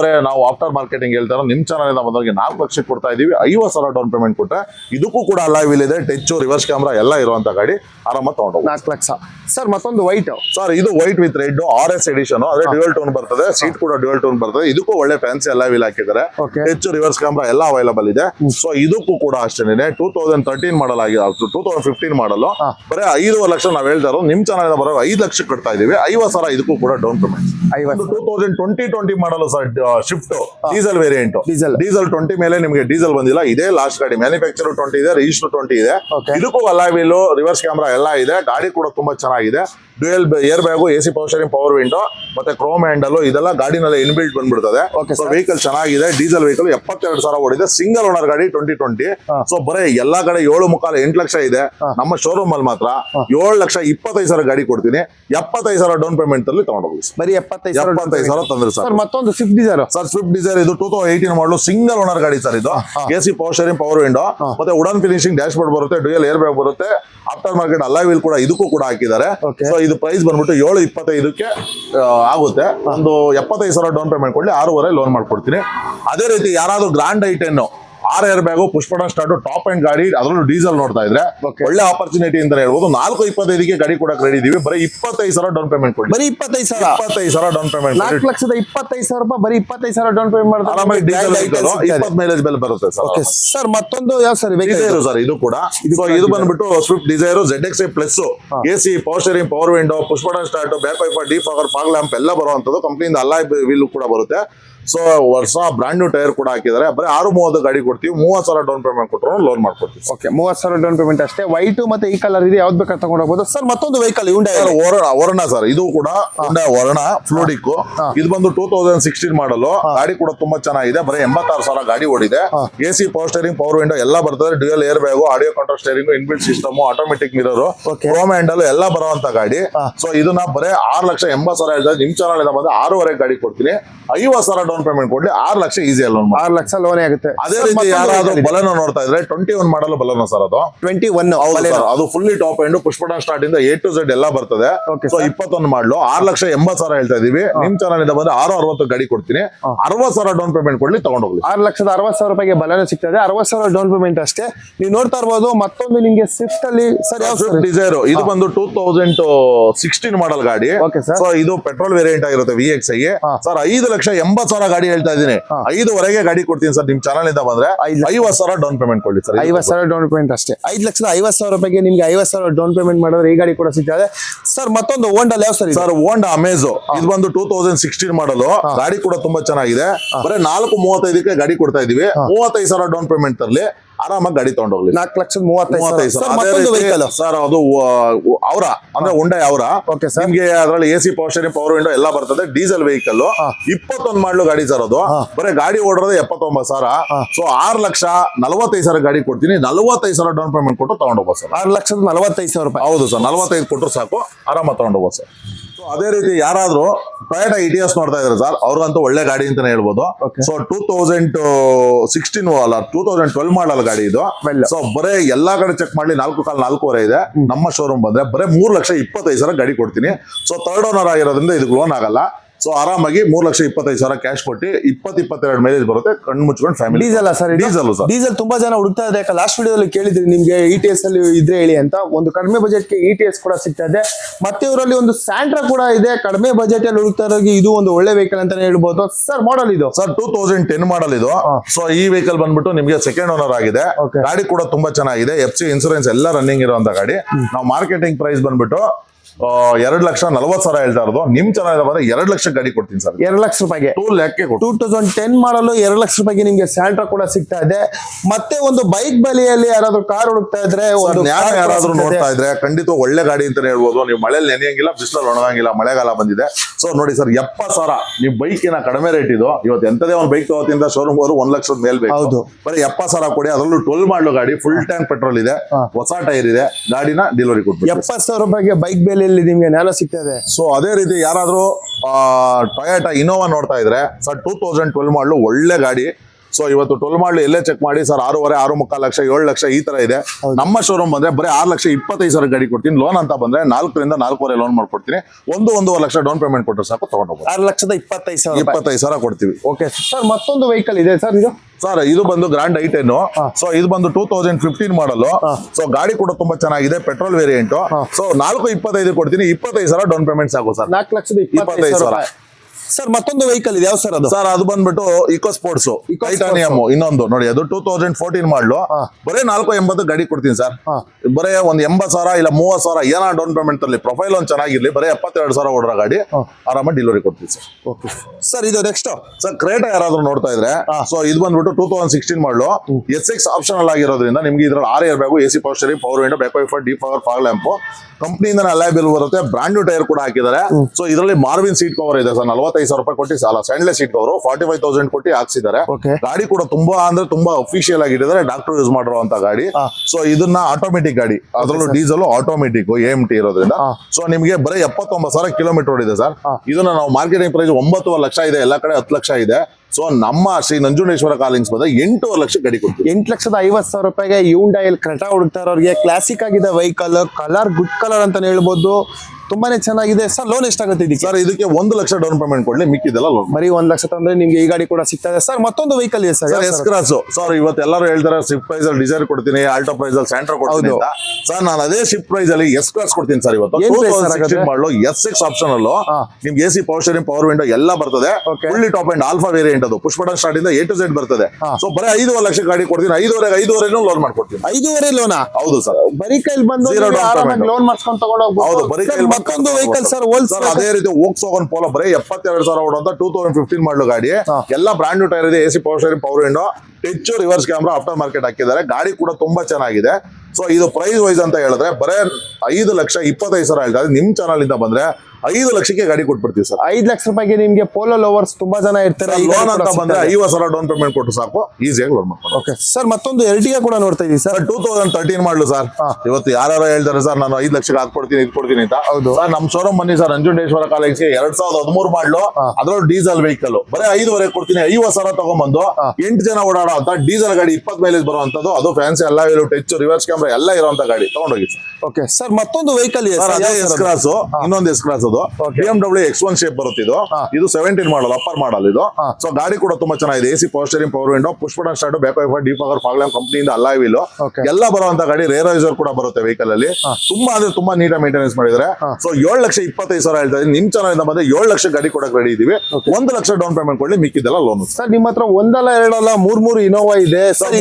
[SPEAKER 2] ಸರ್
[SPEAKER 1] ನಾವು ಆಫ್ಟರ್ ಮಾರ್ಕೆಟಿಂಗ್ ಹೇಳ್ತಾರೆ ನಿಮ್ ಚಾನಲ್ ಇಂದ ಬಂದವರಿಗೆ ನಾಲ್ಕು ಲಕ್ಷಕ್ಕೆ ಕೊಡ್ತಾ ಇದೀವಿ ಐವತ್ತು ಸಾವಿರ ಡೌನ್ ಪೇಮೆಂಟ್ ಕೊಟ್ಟರೆ ಇದಕ್ಕೂ ಕೂಡ ಅಲ್ಲ ವೀಲ್ ಇದೆ ಟಚ್ ರಿವರ್ಸ್ ಕ್ಯಾಮ್ರಾ ಎಲ್ಲ ಇರುವಂತ ಗಾಡಿ ಆರಾಮಾಗಿ ತೊಗೊಂಡು
[SPEAKER 2] ನಾಲ್ಕು ಲಕ್ಷ. ಸರ್ ಮತ್ತೊಂದು ವೈಟ್
[SPEAKER 1] ಸರ್ ಇದು white with red R S edition ಅದೇ ಡ್ಯೂಯಲ್ ಟೋನ್ ಬರ್ತದೆ ಸೀಟ್ ಕೂಡ ಡ್ಯೂಯಲ್ ಟೋನ್ ಬರ್ತದೆ. ಇದಕ್ಕೂ ಒಳ್ಳೆ ಫ್ಯಾನ್ಸಿ ಎಲ್ಲ ವಿಲ್ ಹಾಕಿದ್ದಾರೆ. ಹೆಚ್ಚು ರಿವರ್ಸ್ ಕ್ಯಾಮ್ರಾ ಎಲ್ಲ ಅವೈಲಬಲ್ ಇದೆ. ಸೊ ಇದಕ್ಕೂ ಕೂಡ ಅಷ್ಟೇನೆ ಟೂ ತೌಸಂಡ್ ತರ್ಟೀನ್ ಮಾಡಲ್ ಆಗಿದೆ ಟೂ ತೌಸಂಡ್ ಫಿಫ್ಟೀನ್ ಮಾಡಲ್ ಬರೀ ಐದು ಲಕ್ಷ ನಾವು ಹೇಳ್ತಾರೋ ನಿಮ್ ಚಾನಲ್ ಬರೋ ಐದು ಲಕ್ಷ ಕಟ್ತಾ ಇದೀವಿ. ಐವತ್ತು ಸಾವಿರ ಇದಕ್ಕೂ ಕೂಡ ಡೌನ್ ಪೇಮೆಂಟ್
[SPEAKER 2] ಐವತ್ತು
[SPEAKER 1] two thousand twenty twenty model sir Swift diesel variant
[SPEAKER 2] diesel
[SPEAKER 1] diesel twenty ಮೇಲೆ ನಿಮಗೆ ಡೀಸೆಲ್ ಬಂದಿಲ್ಲ. ಇದೇ ಲಾಸ್ಟ್ ಗಾಡಿ. ಮ್ಯಾನುಫ್ಯಾಕ್ಚರ್ ಟ್ವೆಂಟಿ ಇದೆ ರಿಜಿಸ್ಟರ್ ಟ್ವೆಂಟಿ ಇದೆ. ಇದಕ್ಕೂ ಅಲ್ಲ ವೀಲು ರಿವರ್ಸ್ ಕ್ಯಾಮ್ರಾ ಎಲ್ಲ ಇದೆ. ಗಾಡಿ ಕೂಡ ತುಂಬಾ ಚೆನ್ನಾಗಿದೆ. Dual air bag A C power steering power window ಮತ್ತೆ ಕ್ರೋಮ್ ಹ್ಯಾಂಡಲ್ ಇದೆಲ್ಲ ಗಾಡಿನಲ್ಲಿ ಇನ್ಬಿಲ್ಟ್ ಬಂದ್ಬಿಡ್ತದೆ.
[SPEAKER 2] Okay,
[SPEAKER 1] ಸೊ ವೆಹಿಕಲ್ ಚೆನ್ನಾಗಿದೆ ಡೀಸೆಲ್ ವೆಹಿಕಲ್ ಎಪ್ಪತ್ತೆರಡು ಸಾವಿರ ಓಡಿದೆ. ಸಿಂಗಲ್ ಓನರ್ ಗಾಡಿ ಟ್ವೆಂಟಿ ಟ್ವೆಂಟಿ. ಸೊ ಬರೀ ಎಲ್ಲಾ ಕಡೆ ಏಳು ಮುಕ್ಕಾಲು ಎಂಟು ಲಕ್ಷ ಇದೆ. ನಮ್ಮ ಶೋರೂಮ್ ಅಲ್ಲಿ ಮಾತ್ರ ಏಳು ಲಕ್ಷ ಇಪ್ಪತ್ತೈದು ಸಾವಿರ ಗಾಡಿ ಕೊಡ್ತೀನಿ. ಎಪ್ಪತ್ತೈದು ಸಾವಿರ ಡೌನ್ ಪೇಮೆಂಟ್ ಅಲ್ಲಿ ತಗೊಂಡೋಗಿ
[SPEAKER 2] ಬರೀ ಎಪ್ಪತ್ತೈದು ಸಾವಿರ
[SPEAKER 1] ತಂದ್ರೆ ಸರ್
[SPEAKER 2] ಸರ್ ಮತ್ತೊಂದು Swift Dzire
[SPEAKER 1] sir Swift Dzire ಇದು two thousand eighteen model single owner ಗಾಡಿ ಸರ್ ಇದು. A C power steering power window. ಮತ್ತೆ ಉಡನ್ ಫಿನಿಶಿಂಗ್ ಡ್ಯಾಶ್ ಬೋರ್ಡ್ ಬರುತ್ತೆ ಡ್ಯೂಯಲ್ ಏರ್ ಬ್ಯಾಗ್ ಬರುತ್ತೆ. ಆಫ್ಟರ್ ಮಾರ್ಕೆಟ್ ಅಲ್ಲ ವೀಲ್ ಕೂಡ ಇದಕ್ಕೂ ಕೂಡ ಹಾಕಿದ್ದಾರೆ. ಸೊ ಇದು ಪ್ರೈಸ್ ಬಂದ್ಬಿಟ್ಟು ಏಳು ಇಪ್ಪತ್ತೈದಕ್ಕೆ ಆಗುತ್ತೆ. ಒಂದು ಎಪ್ಪತ್ತೈದು ಸಾವಿರ ಡೌನ್ ಪೇಮೆಂಟ್ ಕೊಡಲಿ ಆರೂವರೆ ಲೋನ್ ಮಾಡ್ಕೊಡ್ತೀನಿ. ಅದೇ ರೀತಿ ಯಾರಾದರೂ Grand i ten R air bag push button start top end ಗಾಡಿ ಅದರಲ್ಲೂ ಡೀಸೆಲ್ ನೋಡ್ತಾ ಇದ್ರೆ. ಒಳ್ಳೆ ಆಪರ್ಚುನಿಟಿ ಅಂತ ಹೇಳ್ಬೋದು. ನಾಲ್ಕು ಇಪ್ಪತ್ತೈದಕ್ಕೆ ಗಾಡಿ ಕೂಡ ರೆಡಿ ಇದೀವಿ. ಬರೀ ಇಪ್ಪತ್ತೈದು ಸಾವಿರ ಡೌನ್ ಪೇಮೆಂಟ್ ಕೊಡಿ
[SPEAKER 2] ಬರೀ ಇಪ್ಪತ್ತೈದು ಸಾವಿರ?
[SPEAKER 1] ಇಪ್ಪತ್ತೈದು ಸಾವಿರ ಡೌನ್ ಪೇಮೆಂಟ್
[SPEAKER 2] ನಾಲ್ಕು ಲಕ್ಷದ ಇಪ್ಪತ್ತೈದು ಸಾವಿರ ರೂಪಾಯಿ ಬರೀ ಇಪ್ಪತ್ತೈದು ಸಾವಿರ ಡೌನ್ ಪೇಮೆಂಟ್ ಮಾಡಿದ್ರೆ
[SPEAKER 1] ಆರಾಮಾಗಿ ಡೀಸೆಲ್ ಇಪ್ಪತ್ತು ಮೈಲೇಜ್ ಬೆಲೆ ಬರುತ್ತೆ ಸರ್.
[SPEAKER 2] ಓಕೆ ಸರ್ ಮತ್ತೊಂದು ಯಾವ ಸರ್
[SPEAKER 1] ಡಿಸೈರ್ ಸರ್ ಇದು ಕೂಡ. ಸೊ ಇದು ಬಂದ್ಬಿಟ್ಟು Swift Dzire Z X I plus A C power steering power window push button start back wiper defogger fog lamp ಎಲ್ಲ ಬರುವಂತದ್ದು ಕಂಪ್ನಿಯಿಂದ ಅಲ್ಲ ವೀಲ್ ಕೂಡ ಬರುತ್ತೆ. ಸೊ ವರ್ಷ ಬ್ರಾಂಡ್ ನ್ಯೂ ಟೈರ್ ಕೂಡ ಹಾಕಿದ್ದಾರೆ. ಬರೀ ಆರು ಮೂವತ್ತು ಗಾಡಿ ಕೊಡ್ತೀವಿ ಮೂವತ್ತು ಸಾವಿರ ಡೌನ್ ಪೇಮೆಂಟ್ ಕೊಟ್ಟರು ಲೋನ್ ಮಾಡ್ಕೊಡ್ತೀವಿ.
[SPEAKER 2] ಓಕೆ ಮೂವತ್ತು ಸಾವಿರ ಡೌನ್ ಪೇಮೆಂಟ್ ಅಷ್ಟೇ. ವೈಟ್ ಮತ್ತೆ ಈ ಕಲರ್ ಇದೆ ಯಾವ್ದು ಬೇಕಾದ್ರೆ ತಗೊಂಡು ಹೋಗ್ಬೋದು. ಸರ್ ಮತ್ತೊಂದು ವೆಹಿಕಲ್
[SPEAKER 1] ಸರ್ ವರ್ಣ ಸರ್? ಇದು ಕೂಡ ವರ್ಣ ಫ್ಲೂಡಿಕ್ ಇದು ಬಂದು ಟೂ ತೌಸಂಡ್ ಸಿಕ್ಸ್ಟೀನ್ ಮಾಡಲು ಗಾಡಿ ಕೂಡ ತುಂಬಾ ಚೆನ್ನಾಗಿದೆ. ಬರೀ ಎಂಬತ್ತಾರು ಸಾವಿರ ಗಾಡಿ ಓಡಿದೆ. A C power steering power window ಎಲ್ಲ ಬರ್ತದೆ. Dual air bag audio control steering inbuilt system automatic mirror. Chrome handle ಎಲ್ಲ ಬರುವಂತ ಗಾಡಿ. ಸೊ ಇದನ್ನ ಬರೀ ಆರು ಲಕ್ಷ ಎಂಬತ್ತು ಸಾವಿರ ಹೇಳ್ತಾರೆ ನಿಮ್ ಚಾನಲ್ ಇಂದ ಆರೂವರೆ ಗಾಡಿ ಕೊಡ್ತೀನಿ. ಐವತ್ತು ಸಾವಿರ ಡೌನ್ ಪೇಮೆಂಟ್ ಕೊಡ್ಲಿ ಆರು ಲಕ್ಷ ಈಸಿ ಲೋನ್
[SPEAKER 2] ಆರು ಲಕ್ಷ ಲೋನ್ ಆಗುತ್ತೆ.
[SPEAKER 1] ಅದೇ ರೀತಿ ಯಾರಾದ್ರೂ ಬಲನೋ ನೋಡ್ತಾ ಇದ್ರೆ twenty one model Baleno sir ಅದು.
[SPEAKER 2] ಟ್ವೆಂಟಿ ಒನ್
[SPEAKER 1] ಅದು fully top end push button start ಇಂದ ಎ ಟು ಝೆಡ್ ಎಲ್ಲ ಬರ್ತದೆ. ಸೊ. ಇಪ್ಪತ್ತೊಂದು ಮಾಡಲು. ಆರ್ ಲಕ್ಷ ಎಂಬತ್ ಸಾವಿರ ಹೇಳ್ತಾ ಇದೀವಿ. ನಿಮ್ ಚಾನಲ್ ಇಂದ ಬಂದ್ರೆ ಆರು ಅರವತ್ತು ಗಾಡಿ ಕೊಡ್ತೀನಿ. ಅರವತ್ ಸಾವಿರ ಡೌನ್ ಪೇಮೆಂಟ್ ಕೊಡ್ಲಿ ತಗೊಂಡೋಗ್ಲಿ
[SPEAKER 2] ಆರು ಲಕ್ಷದ ಅರವತ್ತು ಸಾವಿರ ರೂಪಾಯಿಗೆ ಬಲನ ಸಿಗ್ತದೆ ಅರವತ್ತು ಸಾವಿರ ಡೌನ್ ಪೇಮೆಂಟ್ ಅಷ್ಟೇ. ನೀವು ನೋಡ್ತಾ ಇರ್ಬೋದು ಮತ್ತೊಂದು ನಿಮಗೆ ಸ್ವಿಫ್ಟ್ ಅಲ್ಲಿ ಸರ್ ಯಾವ
[SPEAKER 1] ಡಿಸೈರ್ ಇದು ಬಂದು ಟೂ ತೌಸಂಡ್ ಸಿಕ್ಸ್ಟೀನ್ ಮಾಡಲ್ ಗಾಡಿ. ಸೊ ಇದು ಪೆಟ್ರೋಲ್ ವೇರಿಯಂಟ್ ಆಗಿರುತ್ತೆ ವಿ ಎಕ್ಸ್ ಸರ್ ಐದು ಲಕ್ಷ ಎಂಬತ್ ಸಾವಿರ ಗಾಡಿ ಹೇಳ್ತಾ ಇದೀನಿ. ಐದುವರೆಗೆ ಗಾಡಿ ಕೊಡ್ತೀನಿ ಸರ್ ನಿಮ್ ಚಾನಲ್ ಇಂದ ಬಂದ್ರೆ.
[SPEAKER 2] ಐದು ಲಕ್ಷ.
[SPEAKER 1] ಐವತ್ ಸಾವಿರ ಡೌನ್ ಪೇಮೆಂಟ್ ಕೊಡಿ ಸರ್
[SPEAKER 2] ಐವತ್ತು ಸಾವಿರ ಡೌನ್ ಪೇಮೆಂಟ್ ಅಷ್ಟೇ. ಐದು ಲಕ್ಷದ ಐವತ್ತು ಸಾವಿರ ರೂಪಾಯಿಗೆ ನಿಮ್ಗೆ ಐವತ್ತು ಸಾವಿರ ಡೌನ್ ಪೇಮೆಂಟ್ ಮಾಡಿದ್ರೆ ಈ ಗಾಡಿ ಕೂಡ ಸಿಗ್ತದೆ ಸರ್ ಮತ್ತೊಂದು ಓಂಡಲ್ ಯಾವ ಸರ್
[SPEAKER 1] ಸರ್ ಓಂಡ ಅಮೇಜೋ ಇದು ಬಂದು ಟೂ ತೌಸಂಡ್ ಸಿಕ್ಸ್ಟೀನ್ ಮಾಡಲು ಗಾಡಿ ಕೂಡ ತುಂಬಾ ಚೆನ್ನಾಗಿದೆ. ಬರೀ ನಾಲ್ಕು ಮೂವತ್ತೈದಕ್ಕೆ ಗಾಡಿ ಕೊಡ್ತಾ ಇದೀವಿ. ಮೂವತ್ತೈದು ಸಾವಿರ ಡೌನ್ ಪೇಮೆಂಟ್ ತರಲಿ. ಆರಾಮಾಗಿ ಗಾಡಿ ತಗೊಂಡೋಗ್ಲಿ.
[SPEAKER 2] ನಾಲ್ಕು ಲಕ್ಷದ ಮೂವತ್ತೈದು ವೆಹಿಕಲ್
[SPEAKER 1] ಸರ್ ಅದು ಅವರ ಅಂದ್ರೆ ಉಂಡೆ ಅವರ. ನಿಮ್ಗೆ ಅದ್ರಲ್ಲಿ A C power power window ಎಲ್ಲ ಬರ್ತದೆ. ಡೀಸೆಲ್ ವೆಹಿಕಲ್ ಇಪ್ಪತ್ತೊಂದು ಮಾಡ್ಲು ಗಾಡಿ ಸರ್ ಅದು. ಬರೀ ಗಾಡಿ ಓಡೋದು ಎಪ್ಪತ್ತೊಂಬತ್ತು ಸಾವಿರ. ಸೊ ಆರು ಲಕ್ಷ ನಲವತ್ತೈದು ಸಾವಿರ ಗಾಡಿ ಕೊಡ್ತೀನಿ. ನಲವತ್ತೈದು ಸಾವಿರ ಡೌನ್ ಪೇಮೆಂಟ್ ಕೊಟ್ಟು ತಗೊಂಡೋಗ್ಬೋದು ಸರ್.
[SPEAKER 2] ಆರು ಲಕ್ಷದ ನಲವತ್ತೈದು ಸಾವಿರ ರೂಪಾಯಿ.
[SPEAKER 1] ಹೌದು ಸರ್ ನಲವತ್ತೈದು ಕೊಟ್ಟರು ಸಾಕು. ಆರಾಮಾಗಿ ತಗೊಂಡೋಗ್ಬೋದು ಸರ್. ಅದೇ ರೀತಿ ಯಾರಾದ್ರೂ ಟೊಯೋಟಾ ಇಟಿಎಸ್ ನೋಡ್ತಾ ಇದ್ದಾರೆ ಸರ್ ಅವ್ರಿಗಂತೂ ಒಳ್ಳೆ ಗಾಡಿ ಅಂತಾನೆ ಹೇಳ್ಬೋದು. ಸೊ ಟೂ ತೌಸಂಡ್ ಸಿಕ್ಸ್ಟೀನ್ ಅಲ್ಲ ಟೂ ತೌಸಂಡ್ ಟ್ವೆಲ್ ಮಾಡಲ್ ಗಾಡಿ ಇದು. ಸೊ ಬರೇ ಎಲ್ಲಾ ಕಡೆ ಚೆಕ್ ಮಾಡಿ ನಾಲ್ಕು ಕಾಲ್ ನಾಲ್ಕೂವರೆ ಇದೆ. ನಮ್ಮ ಶೋರೂಮ್ ಬಂದ್ರೆ ಬರೇ ಮೂರು ಲಕ್ಷ ಇಪ್ಪತ್ತೈದು ಸಾವಿರ ಗಾಡಿ ಕೊಡ್ತೀನಿ. ಸೊ ತರ್ಡ್ ಓನರ್ ಆಗಿರೋದ್ರಿಂದ ಇದಕ್ಕೆ ಲೋನ್ ಆಗಲ್ಲ. ಸೊ ಆರಾಮಾಗಿ ಮೂರ್ ಲಕ್ಷ ಇಪ್ಪತ್ತೈದು ಸಾವಿರ ಕ್ಯಾಶ್ ಕೊಟ್ಟು ಇಪ್ಪತ್ ಇಪ್ಪತ್ತೆರಡು ಮೈಲೇಜ್ ಬರುತ್ತೆ ಕಣ್ಣು ಮುಚ್ಕೊಂಡು family
[SPEAKER 2] diesel sir
[SPEAKER 1] diesel sir.
[SPEAKER 2] Diesel ತುಂಬಾ ಜನ ಹುಡುಕ್ತಾ ಇದೆ ಲಾಸ್ಟ್ ವಿಡಿಯೋದಲ್ಲಿ ಕೇಳಿದ್ರಿ ನಿಮ್ಗೆ ಇ ಟಿ ಎಸ್ ಅಲ್ಲಿ ಇದ್ರೆ ಹೇಳಿ ಅಂತ. ಒಂದು ಕಡಿಮೆ ಬಜೆಟ್ಗೆ ಇ ಟಿ ಎಸ್ ಕೂಡ ಸಿಗ್ತಾ ಇದೆ. ಮತ್ತೆ ಇವರಲ್ಲಿ ಒಂದು ಸ್ಯಾಂಟ್ರಾ ಕೂಡ ಇದೆ. ಕಡಿಮೆ ಬಜೆಟ್ ಅಲ್ಲಿ ಹುಡುಕ್ತಾ ಇರೋ ಇದು ಒಂದು ಒಳ್ಳೆ ವೆಹಿಕಲ್ ಅಂತಾನೆ ಹೇಳ್ಬೋದು. ಸರ್ ಮಾಡಲ್ ಇದು.
[SPEAKER 1] Sir two thousand ten model ಇದು. ಸೊ ಈ ವೆಹಿಕಲ್ ಬಂದ್ಬಿಟ್ಟು ನಿಮಗೆ ಸೆಕೆಂಡ್ ಓನರ್ ಆಗಿದೆ. ಗಾಡಿ ಕೂಡ ತುಂಬಾ ಚೆನ್ನಾಗಿದೆ. ಎಫ್ ಸಿ ಇನ್ಸೂರೆನ್ಸ್ ಎಲ್ಲ ರನ್ನಿಂಗ್ ಇರುವಂತ ಗಾಡಿ. ನಾವು ಮಾರ್ಕೆಟಿಂಗ್ ಪ್ರೈಸ್ ಬಂದ್ಬಿಟ್ಟು ಎರಡ್ ಲಕ್ಷ ನಲ್ವತ್ ಸಾವಿರ ಹೇಳ್ತಾ ಇರೋದು. ನಿಮ್ ಚಾನಲ್ ಬಂದ್ರೆ ಎರಡು ಲಕ್ಷ ಗಾಡಿ ಕೊಡ್ತೀನಿ ಸರ್.
[SPEAKER 2] ಎರಡು ಲಕ್ಷ ರೂಪಾಯಿಗೆ.
[SPEAKER 1] ಟೂ ಕೊಟ್ಟು
[SPEAKER 2] ಟೂ ತೌಸಂಡ್ ಟೆನ್ ಮಾಡಲು ಎರಡು ಲಕ್ಷ ರೂಪಾಯಿಗೆ ನಿಮ್ಗೆ ಸ್ಯಾಂಟ್ರಾ ಕೂಡ ಸಿಗ್ತಾ ಇದೆ. ಮತ್ತೆ ಒಂದು ಬೈಕ್ ಬೆಲೆಯಲ್ಲಿ ಯಾರಾದ್ರೂ ಕಾರ್ ಹುಡುಕ್ತಾ ಇದ್ರೆ ಒಂದು
[SPEAKER 1] ಯಾರಾದ್ರೂ ನೋಡ್ತಾ ಇದ್ರೆ ಖಂಡಿತ ಒಳ್ಳೆ ಗಾಡಿ ಅಂತಾನೆ ಹೇಳ್ಬೋದು. ನೀವು ಮಳೆಯಲ್ಲಿ ನೆನೆಯಂಗಿಲ್ಲ ಬಿಸಿಲಲ್ಲಿ ಒಣಗಂಗಿಲ್ಲ ಮಳೆಗಾಲ ಬಂದಿದೆ. ಸೊ ನೋಡಿ ಸರ್ ಎಪ್ಪತ್ ಸಾವಿರ. ನೀವು ಬೈಕಿನ ಕಡಿಮೆ ರೇಟ್ ಇದು. ಇವತ್ತು ಎಂತದೇ ಒಂದು ಬೈಕ್ ತಗೋತಿಂದ ಶೋರೂಮ್ ಅವರು ಒಂದ್ ಲಕ್ಷದ ಮೇಲೆ ಬೇಕು.
[SPEAKER 2] ಹೌದು.
[SPEAKER 1] ಬರೀ ಎಪ್ಪತ್ ಸಾವಿರ ಕೊಡಿ ಅದರಲ್ಲೂ ಟ್ವೆಲ್ ಮಾಡಲು ಗಾಡಿ ಫುಲ್ ಟ್ಯಾಂಕ್ ಪೆಟ್ರೋಲ್ ಇದೆ. ಹೊಸ ಟೈರ್ ಇದೆ. ಗಾಡಿನ ಡೆಲಿವರಿ ಕೊಡ್ತೀವಿ
[SPEAKER 2] ಎಪ್ಪತ್ತು ಸಾವಿರ ರೂಪಾಯಿಗೆ ಬೈಕ್ ಬೆಲೆಯಲ್ಲಿ ನಿಮ್ಗೆ ಜ್ಞಾನ ಸಿಗ್ತಾ ಇದೆ
[SPEAKER 1] ಸೊ ಅದೇ ರೀತಿ ಯಾರಾದ್ರೂ ಟೊಯಾಟಾ ಇನೋವಾ ನೋಡ್ತಾ ಇದ್ರೆ, ಸರ್ ಟೂ ತೌಸಂಡ್ ಟ್ವೆಲ್ ಮಾಡಲು ಒಳ್ಳೆ ಗಾಡಿ. ಸೊ ಇವತ್ತು ಟೋಲ್ ಮಾಡಲು ಎಲ್ಲೇ ಚೆಕ್ ಮಾಡಿ ಸರ್ ಆರೂವರೆ ಆರು ಮುಕ್ಕಾಲು ಲಕ್ಷ ಏಳು ಲಕ್ಷ ಈ ತರ ಇದೆ. ನಮ್ಮ ಶೋರೂಮ್ ಬಂದ್ರೆ ಬರೀ ಆರು ಲಕ್ಷ ಇಪ್ಪತ್ತೈದು ಸಾವಿರ ಗಾಡಿ ಕೊಡ್ತೀನಿ. ಲೋನ್ ಅಂತ ಬಂದ್ರೆ ನಾಲ್ಕರಿಂದ ನಾಲ್ಕೂವರೆ ಲೋನ್ ಮಾಡ್ಕೊಡ್ತೀನಿ. ಒಂದು ಒಂದೂವರೆ ಲಕ್ಷ ಡೌನ್ ಪೇಮೆಂಟ್ ಕೊಟ್ಟರೆ ಸಾಕು ತಗೊಂಡೋಗ್ಬೋದು
[SPEAKER 2] ಆರು ಲಕ್ಷದ ಇಪ್ಪತ್ತೈದು ಸಾವಿರ
[SPEAKER 1] ಇಪ್ಪತ್ತೈದು ಸಾವಿರ ಕೊಡ್ತೀವಿ.
[SPEAKER 2] ಓಕೆ ಸರ್ ಮತ್ತೊಂದು ವೆಹಿಕಲ್ ಇದೆ ಸರ್ ಇದು?
[SPEAKER 1] ಸರ್ ಇದು ಬಂದು ಗ್ರಾಂಡ್ ಐಟೆನ್ ಸೊ ಇದು ಬಂದು two thousand fifteen model so ಗಾಡಿ ಕೂಡ ತುಂಬಾ ಚೆನ್ನಾಗಿದೆ ಪೆಟ್ರೋಲ್ ವೇರಿಯಂಟ್ ಸೊ ನಾಲ್ಕು ಇಪ್ಪತ್ತೈದು ಕೊಡ್ತೀನಿ ಇಪ್ಪತ್ತೈದು ಸಾವಿರ ಡೌನ್ ಪೇಮೆಂಟ್ ಸಾಕು ಸರ್
[SPEAKER 2] ನಾಲ್ಕು ಲಕ್ಷದ ಇಪ್ಪತ್ತೈದು ಸಾವಿರ ಸರ್ ಮತ್ತೊಂದು ವೆಹಿಕಲ್ ಇದೆ. ಯಾವ ಸರ್ ಅದು?
[SPEAKER 1] ಸರ್ ಅದು ಬಂದ್ಬಿಟ್ಟು ಇಕೋ ಸ್ಪೋರ್ಟ್ಸ್ ಟೈಟಾನಿಯಂ ಇನ್ನೊಂದು. ನೋಡಿ ಅದು ಟೂ ತೌಸಂಡ್ ಫೋರ್ಟೀನ್ ಮಾಡ್ಲು ಬರೀ ನಾಲ್ಕು ಎಂಬತ್ತು ಗಾಡಿ ಕೊಡ್ತೀನಿ ಸರ್. ಬರೇ ಒಂದ್ ಎಂಬತ್ ಸಾವಿರ ಇಲ್ಲ ಮೂವತ್ ಸಾವಿರ ಏನೋ ಡೌನ್ ಪೇಮೆಂಟ್ ಅಲ್ಲಿ. ಪ್ರೊಫೈಲ್ ಒಂದು ಚೆನ್ನಾಗಿರ್ಲಿ. ಬರೀ ಎಪ್ಪತ್ತೆರಡು ಸಾವಿರ ಓಡ್ರ ಗಾಡಿ. ಆರಾಮಾಗಿ ಡೆಲಿವರಿ ಕೊಡ್ತೀನಿ ಸರ್.
[SPEAKER 2] ಓಕೆ. ಸರ್ ಇದು ನೆಕ್ಸ್ಟ್
[SPEAKER 1] ಸರ್ ಕ್ರೇಟ ಯಾರಾದ್ರೂ ನೋಡ್ತಾ ಇದ್ರೆ ಸೊ ಇದು ಬಂದ್ಬಿಟ್ಟು two thousand sixteen ಮಾಡ್ಲು S X optional ಆಗಿರೋದ್ರಿಂದ ನಿಮ್ಗೆ ಇದ್ರಲ್ಲಿ R air bag A C power steering power window back wiper D power fog lamp ಕಂಪ್ನಿಯಿಂದ ಅಲೈಬಲ್ ಬರುತ್ತೆ. ಬ್ರಾಂಡ್ ನ್ಯೂ ಟೈರ್ ಕೂಡ ಹಾಕಿದ್ದಾರೆ. ಸೊ ಇದರಲ್ಲಿ ಮಾರ್ವಿನ್ ಸೀಟ್ ಕವರ್ ಇದೆ ಸರ್. ನಲವತ್ತೈದು ಸಾವಿರ ರೂಪಾಯಿ ಕೊಟ್ಟು ಸಾಲ. ಸ್ಯಾಂಡ್ಲೆಸ್ ಸೀಟ್ ಅವರು ಫಾರ್ಟಿ ಫೈವ್ ತೌಸಂಡ್ ಕೊಟ್ಟು ಹಾಕ್ಸಿದ್ದಾರೆ. ಗಾಡಿ ಕೂಡ ತುಂಬಾ ಅಂದ್ರೆ ತುಂಬಾ ಅಫಿಷಿಯಲ್ ಆಗಿಟ್ಟಿದ್ದಾರೆ ಡಾಕ್ಟರ್ ಯೂಸ್ ಮಾಡಿರುವಂತ ಗಾಡಿ. ಸೊ ಇದನ್ನ ಆಟೋಮೆಟಿಕ್ ಗಾಡಿ. ಅದರಲ್ಲೂ ಡೀಸೆಲ್ ಆಟೋಮೆಟಿಕ್ ಎಂ ಟಿ ಇರೋದ್ರಿಂದ. ಸೊ ನಿಮಗೆ ಬರೀ ಎಪ್ಪತ್ತೊಂಬತ್ತು ಸಾವಿರ ಕಿಲೋಮೀಟರ್ ಓಡಿದೆ ಸರ್ ಇದನ್ನ ನಾವು ಮಾರ್ಕೆಟಿಂಗ್ ಪ್ರೈಸ್ ಒಂಬತ್ತುವರೆ ಲಕ್ಷ ಇದೆ ಎಲ್ಲ ಕಡೆ ಹತ್ತು ಲಕ್ಷ ಇದೆ. ಸೊ ನಮ್ಮ ಶ್ರೀ ನಂಜುಂಡೇಶ್ವರ ಕಾಲಿಂಗ್ಸ್ ಬಂದ ಎಂಟೂವರೆ ಲಕ್ಷ ಗಾಡಿ ಕೊಡ್ತೀವಿ.
[SPEAKER 2] ಎಂಟು ಲಕ್ಷದ ಐವತ್ತು ಸಾವಿರ ರೂಪಾಯಿಗೆ ಯೂಂಡೈಲ್ ಕ್ರೆಟಾ ಹುಡುಕ್ತಾ ಇರೋರಿಗೆ ಕ್ಲಾಸಿಕ್ ಆಗಿದೆ ವೆಹಿಕಲ್ ಕಲರ್ ಗುಡ್ ಕಲರ್ ಅಂತ ಹೇಳ್ಬೋದು. ತುಂಬಾನೇ ಚೆನ್ನಾಗಿದೆ. ಸರ್ ಲೋನ್ ಎಷ್ಟಾಗುತ್ತೆ ಇದಕ್ಕೆ?
[SPEAKER 1] ಸರ್ ಇದಕ್ಕೆ ಒಂದು ಲಕ್ಷ ಡೌನ್ ಪೇಮೆಂಟ್ ಕೊಡ್ಲಿ ಮಿಕ್ಕಿದೆಲ್ಲ ಲೋನ್
[SPEAKER 2] ಬರೀ ಒಂದ್ ಲಕ್ಷ ತಂದ್ರೆ ನಿಮ್ಗೆ ಈ ಗಾಡಿ ಕೂಡ ಸಿಗ್ತದೆ. ಇದೆ ಸರ್ ಮತ್ತೊಂದು ವೆಹಿಕಲ್ ಇದೆ
[SPEAKER 1] ಸರ್ ಎಸ್ ಕ್ರಾಸ್ ಸರ್? ಇವತ್ತು ಎಲ್ಲರೂ ಹೇಳ್ತಾರೆ ಸಿಪ್ ಪ್ರೈಸ್ ಅಲ್ಲಿ ಡಿಸೈರ್ ಕೊಡ್ತೀನಿ ಆಲ್ಟೋ ಪ್ರೈಸ್ ಅಲ್ಲಿ ಸ್ಯಾಂಟ್ರೋ ಕೊಡ್ತೀನಿ ಸರ್ ನಾನು ಅದೇ ಶಿಫ್ಟ್ ಪ್ರೈಸ್ ಅಲ್ಲಿ ಎಸ್ ಕ್ರಾಸ್ ಕೊಡ್ತೀನಿ ಸರ್ ಇವತ್ತು? ಮಾಡಲು ಎಸ್ ಸಿಕ್ಸ್ ಆಪ್ಷನ್ ಅಲ್ಲೂ. ನಿಮ್ಗೆ A C power steering power window ಎಲ್ಲ ಬರ್ತದೆ. Fully top end alpha variant ಅದು. ಪುಷ್ ಬಟನ್ ಸ್ಟಾರ್ಟ್ ಇಂದ ಎ ಟು ಝೆಡ್ ಬರ್ತದೆ. ಸೊ ಬರೀ ಐದೂವರೆ ಲಕ್ಷ ಗಾಡಿ ಕೊಡ್ತೀನಿ. ಐದೂವರೆಗೆ ಐದೂವರೆನೂ ಲೋನ್ ಮಾಡ್ಕೊಡ್ತೀನಿ.
[SPEAKER 2] ಐದುವರೆ ಲೋನಾ
[SPEAKER 1] ಹೌದು ಸರ್.
[SPEAKER 2] ಬರೀ ಕೈಲಿ ಬಂದು. ಲೋನ್ ಮಾಡ್ಸ್ಕೊಂಡು ತಗೊಂಡು
[SPEAKER 1] ಹೌದು ಬರೀ
[SPEAKER 2] ಹೋಗ್ಬೋದು ಮತ್ತೊಂದು ವೆಹಿಕಲ್ ಸರ್
[SPEAKER 1] ಸರ್ ಅದೇ ರೀತಿ ಹೋಗ್ಸ್ ಹೋಗೋನ್ ಪೋಲೋ ಬರೀ ಎಪ್ಪತ್ತೆರಡು ಸಾವಿರ ಓಡುವಂತ ಟೂ ತೌಸಂಡ್ ಫಿಫ್ಟೀನ್ ಮಾಡಲು ಗಾಡಿ. ಎಲ್ಲ ಬ್ರಾಂಡ್ ನ್ಯೂ ಟೈರ್ ಇದೆ A C power steering power window ಹೆಚ್ಚು ರಿವರ್ಸ್ ಕ್ಯಾಮ್ರಾ ಆಫ್ಟರ್ ಮಾರ್ಕೆಟ್ ಹಾಕಿದ್ದಾರೆ. ಗಾಡಿ ಕೂಡ ತುಂಬಾ ಚೆನ್ನಾಗಿದೆ. ಸೊ ಇದು ಪ್ರೈಸ್ ವೈಸ್ ಅಂತ ಹೇಳಿದ್ರೆ ಬರೇ ಐದು ಲಕ್ಷ ಇಪ್ಪತ್ತೈದು ಸಾವಿರ ಹೇಳ್ತಾರೆ ನಿಮ್ ಚಾನಲ್ ಇಂದ ಬಂದ್ರೆ ಐದು ಲಕ್ಷಕ್ಕೆ ಗಾಡಿ ಕೊಟ್ಬಿಡ್ತೀವಿ ಸರ್.
[SPEAKER 2] ಐದು ಲಕ್ಷ ರೂಪಾಯಿಗೆ ನಿಮ್ಗೆ ಪೋಲೋ ಲವರ್ಸ್ ತುಂಬಾ ಜನ ಇರ್ತಾರೆ
[SPEAKER 1] ಲೋನ್ ಅಂತ ಬಂದ್ರೆ. ಐವತ್ತು ಸಾವಿರ ಡೌನ್ ಪೇಮೆಂಟ್ ಕೊಟ್ಟು ಸಾಕು ಈಸಿಯಾಗಿ ಲೋನ್ ಮಾಡ್ಕೊಂಡು
[SPEAKER 2] ಓಕೆ ಸರ್ ಮತ್ತೊಂದು ಎರ್ಟಿಗಾ ಕೂಡ ನೋಡ್ತಾ ಇದೀವಿ sir
[SPEAKER 1] two thousand thirteen model sir ಇವತ್ತು ಯಾರು ಹೇಳ್ತಾರೆ ಸರ್ ನಾನು ಐದು ಲಕ್ಷಕ್ಕೆ ಹಾಕೊಡ್ತೀನಿ ಇದು ಕೊಡ್ತೀನಿ ಅಂತ.
[SPEAKER 2] ಹೌದು.
[SPEAKER 1] ಸರ್ ನಮ್ ಶೋರೂಮ್ ಬನ್ನಿ ಸರ್ ಅಂಜುಂಡೇಶ್ವರ ಕಾಲೇಜ್ಗೆ ಎರಡ್ ಸಾವಿರದ ಹದಿಮೂರು ಮಾಡ್ಲು. ಅದ್ರಲ್ಲೂ ಡೀಸೆಲ್ ವೆಹಿಕಲ್ ಬರೀ ಐದುವರೆ ಕೊಡ್ತೀನಿ ಐವತ್ತು ಸಾವಿರ ತಗೊಂಡ್ಬಂದು ಎಂಟು ಜನ ಓಡಾಡೋ ಅಂತ ಡೀಸೆಲ್ ಗಾಡಿ ಇಪ್ಪತ್ ಮೈಲೇಜ್ ಬರುವಂತದ್ದು ಅದು ಫ್ಯಾನ್ಸಿ ಎಲ್ಲ ಇರೋ ಟಚ್ ರಿವರ್ಸ್ ಕ್ಯಾಮ್ರಾ ಎಲ್ಲ ಇರುವಂತ ಗಾಡಿ ತಗೊಂಡೋಗಿ
[SPEAKER 2] ಓಕೆ ಸರ್ ಮತ್ತೊಂದು ವೆಹಿಕಲ್ ಇದೆ ಯಾವ್ದು
[SPEAKER 1] ಎಸ್
[SPEAKER 2] ಕ್ರಾಸ್ ಅದು?
[SPEAKER 1] Yes B M W X one shape ಬರುತ್ತೆ ಇದು. ಇದು ಸೆವೆಂಟೀನ್ ಮಾಡಲ್ ಅಪ್ಪರ್ ಮಾಡಲ್ ಇದು. ಸೊ ಗಾಡಿ ಕೂಡ ತುಂಬಾ ಚೆನ್ನಾಗಿದೆ. A C power steering power window push button start back wiper D power fog lamp ಕಂಪ್ನಿಯಿಂದ ಅಲ್ಲ ವಿಲ್. ಎಲ್ಲ ಬರುವಂತ ಗಾಡಿ ರೇರೈಸರ್ ಕೂಡ ಬರುತ್ತೆ ವೆಹಿಕಲ್ ಅಲ್ಲಿ. ತುಂಬಾ ಅಂದ್ರೆ ತುಂಬಾ ನೀಟಾಗಿ ಮೇಂಟೆನೆನ್ಸ್ ಮಾಡಿದ್ರೆ ಸೊ ಏಳು ಲಕ್ಷ ಇಪ್ಪತ್ತೈದು ಸಾವಿರ ಹೇಳ್ತಾ ಇದ್ದೀನಿ. ನಿಮ್ ಚಾನಲ್ ಬಂದ್ರೆ ಏಳು ಲಕ್ಷ ಗಾಡಿ ಕೊಡಕ್ ರೆಡಿ ಇದೀವಿ. ಒಂದು ಲಕ್ಷ ಡೌನ್ ಪೇಮೆಂಟ್ ಕೊಡ್ಲಿ ಮಿಕ್ಕಿದ್ದೆಲ್ಲ ಲೋನ್
[SPEAKER 2] ಸರ್ ನಿಮ್ಮ ಹತ್ರ ಒಂದಲ್ಲ ಎರಡಲ್ಲ ಮೂರ್ ಮೂರು ಇನೋವಾ ಇದೆ. ಸರ್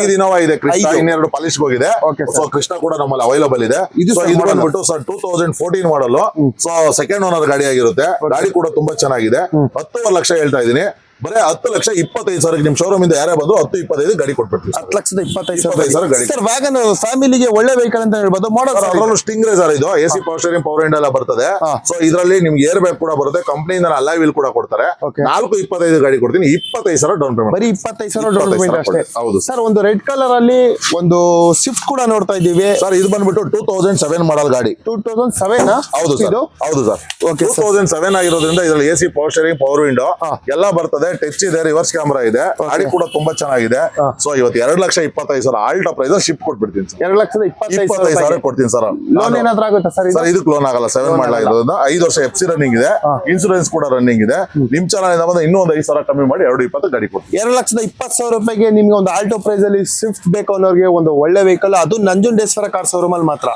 [SPEAKER 1] ಐದು ಇನೋವಾ ಇದೆ. ಕೃಷ್ಣ. ಇನ್ನೆರಡು ಪಾಲಿಶ್ ಹೋಗಿದೆ. ಸೊ ಕೃಷ್ಣ ಕೂಡ ನಮ್ಮಲ್ಲಿ ಅವೈಲಬಲ್ ಇದೆ.
[SPEAKER 2] ಇದು
[SPEAKER 1] ಇದು ಬಂದ್ಬಿಟ್ಟು sir two thousand fourteen model so second owner ಗಾಡಿ ಆಗಿರುತ್ತೆ. ಗಾಡಿ ಕೂಡ ತುಂಬಾ ಚೆನ್ನಾಗಿದೆ. ಹತ್ತುವರೆ ಲಕ್ಷ ಹೇಳ್ತಾ ಇದೀನಿ ಬರೀ ಹತ್ತು ಲಕ್ಷ ಇಪ್ಪತ್ತೈದು ಸಾವಿರ ನಿಮ್ ಶೋರೂಮ್ ಇಂದ ಯಾರೇ ಬಂದು ಹತ್ತು ಇಪ್ಪತ್ತೈದು ಗಾಡಿ ಕೊಟ್ಬಿಡ್ತೀವಿ
[SPEAKER 2] ಹತ್ತು ಲಕ್ಷದ ಇಪ್ಪತ್ತೈದು
[SPEAKER 1] ಇಪ್ಪತ್ತೈದು ಸಾವಿರ ಗಾಡಿ.
[SPEAKER 2] ಸರ್ ವ್ಯಾಗನ್ ಫ್ಯಾಮಿಲಿಗೆ ಒಳ್ಳೆ ವೆಹಿಕಲ್ ಅಂತ ಹೇಳ್ಬೋದು ಮಾಡಲ್
[SPEAKER 1] ಅದರಲ್ಲೂ ಸ್ಟಿಂಗ್ ರೇಸರ್ ಇದು A C power steering power end ಎಲ್ಲ ಬರ್ತದೆ. ಸೊ ಇದರಲ್ಲಿ ನಿಮ್ಗೆ ಏರ್ ಬ್ಯಾಗ್ ಕೂಡ ಬರುತ್ತೆ ಕಂಪ್ನಿಯಿಂದ ಅಲ್ಲ ವೀಲ್ ಕೂಡ ಕೊಡ್ತಾರೆ. ನಾಲ್ಕು ಇಪ್ಪತ್ತೈದು ಗಾಡಿ ಕೊಡ್ತೀನಿ ಇಪ್ಪತ್ತೈದು ಸಾವಿರ ಡೌನ್ ಪೇಮೆಂಟ್
[SPEAKER 2] ಬರೀ ಇಪ್ಪತ್ತೈದು ಸಾವಿರ ಡೌನ್ ಪೇಮೆಂಟ್ ಅಷ್ಟೇ.
[SPEAKER 1] ಹೌದು.
[SPEAKER 2] ಸರ್ ಒಂದು ರೆಡ್ ಕಲರ್ ಅಲ್ಲಿ ಒಂದು ಸ್ವಿಫ್ಟ್ ಕೂಡ ನೋಡ್ತಾ ಇದ್ದೀವಿ.
[SPEAKER 1] ಸರ್ ಇದು ಬಂದ್ಬಿಟ್ಟು ಟೂ ತೌಸಂಡ್ ಸೆವೆನ್ ಮಾಡಲ್ ಗಾಡಿ.
[SPEAKER 2] ಟೂ ತೌಸಂಡ್ ಸೆವೆನ್
[SPEAKER 1] ಹೌದು ಸರ್. ಹೌದು sir.
[SPEAKER 2] Okay
[SPEAKER 1] two thousand seven ಆಗಿರೋದ್ರಿಂದ ಇದರಲ್ಲಿ A C power steering power window ಎಲ್ಲ ಬರ್ತದೆ. ಟಚ್ ಇದೆ ರಿವರ್ಸ್ ಕ್ಯಾಮ್ರಾ ಇದೆ. ಗಾಡಿ ಕೂಡ ತುಂಬಾ ಚೆನ್ನಾಗಿದೆ. ಸೊ ಇವತ್ತು ಎರಡು ಲಕ್ಷ ಇಪ್ಪತ್ತೈದು ಸಾವಿರ ಆಲ್ಟೋ ಪ್ರೈಸ್ ಶಿಪ್ ಕೊಟ್ಬಿಡ್ತೀನಿ ಸರ್
[SPEAKER 2] ಎರಡು ಲಕ್ಷದ ಇಪ್ಪತ್ತೈದು
[SPEAKER 1] ಸಾವಿರ ಕೊಡ್ತೀನಿ ಸರ್
[SPEAKER 2] ಲೋನ್ ಏನಾದ್ರೂ ಆಗುತ್ತಾ ಸರ್
[SPEAKER 1] ಸರ್ ಇದಕ್ಕೆ ಲೋನ್ ಆಗಲ್ಲ ಸೆವೆನ್ ಮಾಡಲಾಗಿರೋದ್ರಿಂದ ಐದು ವರ್ಷ ಎಫ್ ಸಿ ರನ್ನಿಂಗ್ ಇದೆ. ಇನ್ಸೂರೆನ್ಸ್ ಕೂಡ ರನ್ನಿಂಗ್ ಇದೆ. ನಿಮ್ ಚಾನಲ್ ಇಂದ ಬಂದ್ರೆ ಇನ್ನೂ ಒಂದು ಐದು ಸಾವಿರ ಕಮ್ಮಿ ಮಾಡಿ ಎರಡು ಇಪ್ಪತ್ತು ಗಾಡಿ ಕೊಡ್ತೀನಿ.
[SPEAKER 2] ಎರಡು ಲಕ್ಷದ ಇಪ್ಪತ್ತು ಸಾವಿರ ರೂಪಾಯಿಗೆ ನಿಮ್ಗೆ ಒಂದು ಆಲ್ಟೋ ಪ್ರೈಸ್ ಅಲ್ಲಿ ಸ್ವಿಫ್ಟ್ ಬೇಕು ಅನ್ನೋರಿಗೆ ಒಂದು ಒಳ್ಳೆ ವೆಹಿಕಲ್ ಅದು ನಂಜುಂಡೇಶ್ವರ ಕಾರ್ ಶೋರೂಮ್ ಅಲ್ಲಿ ಮಾತ್ರ.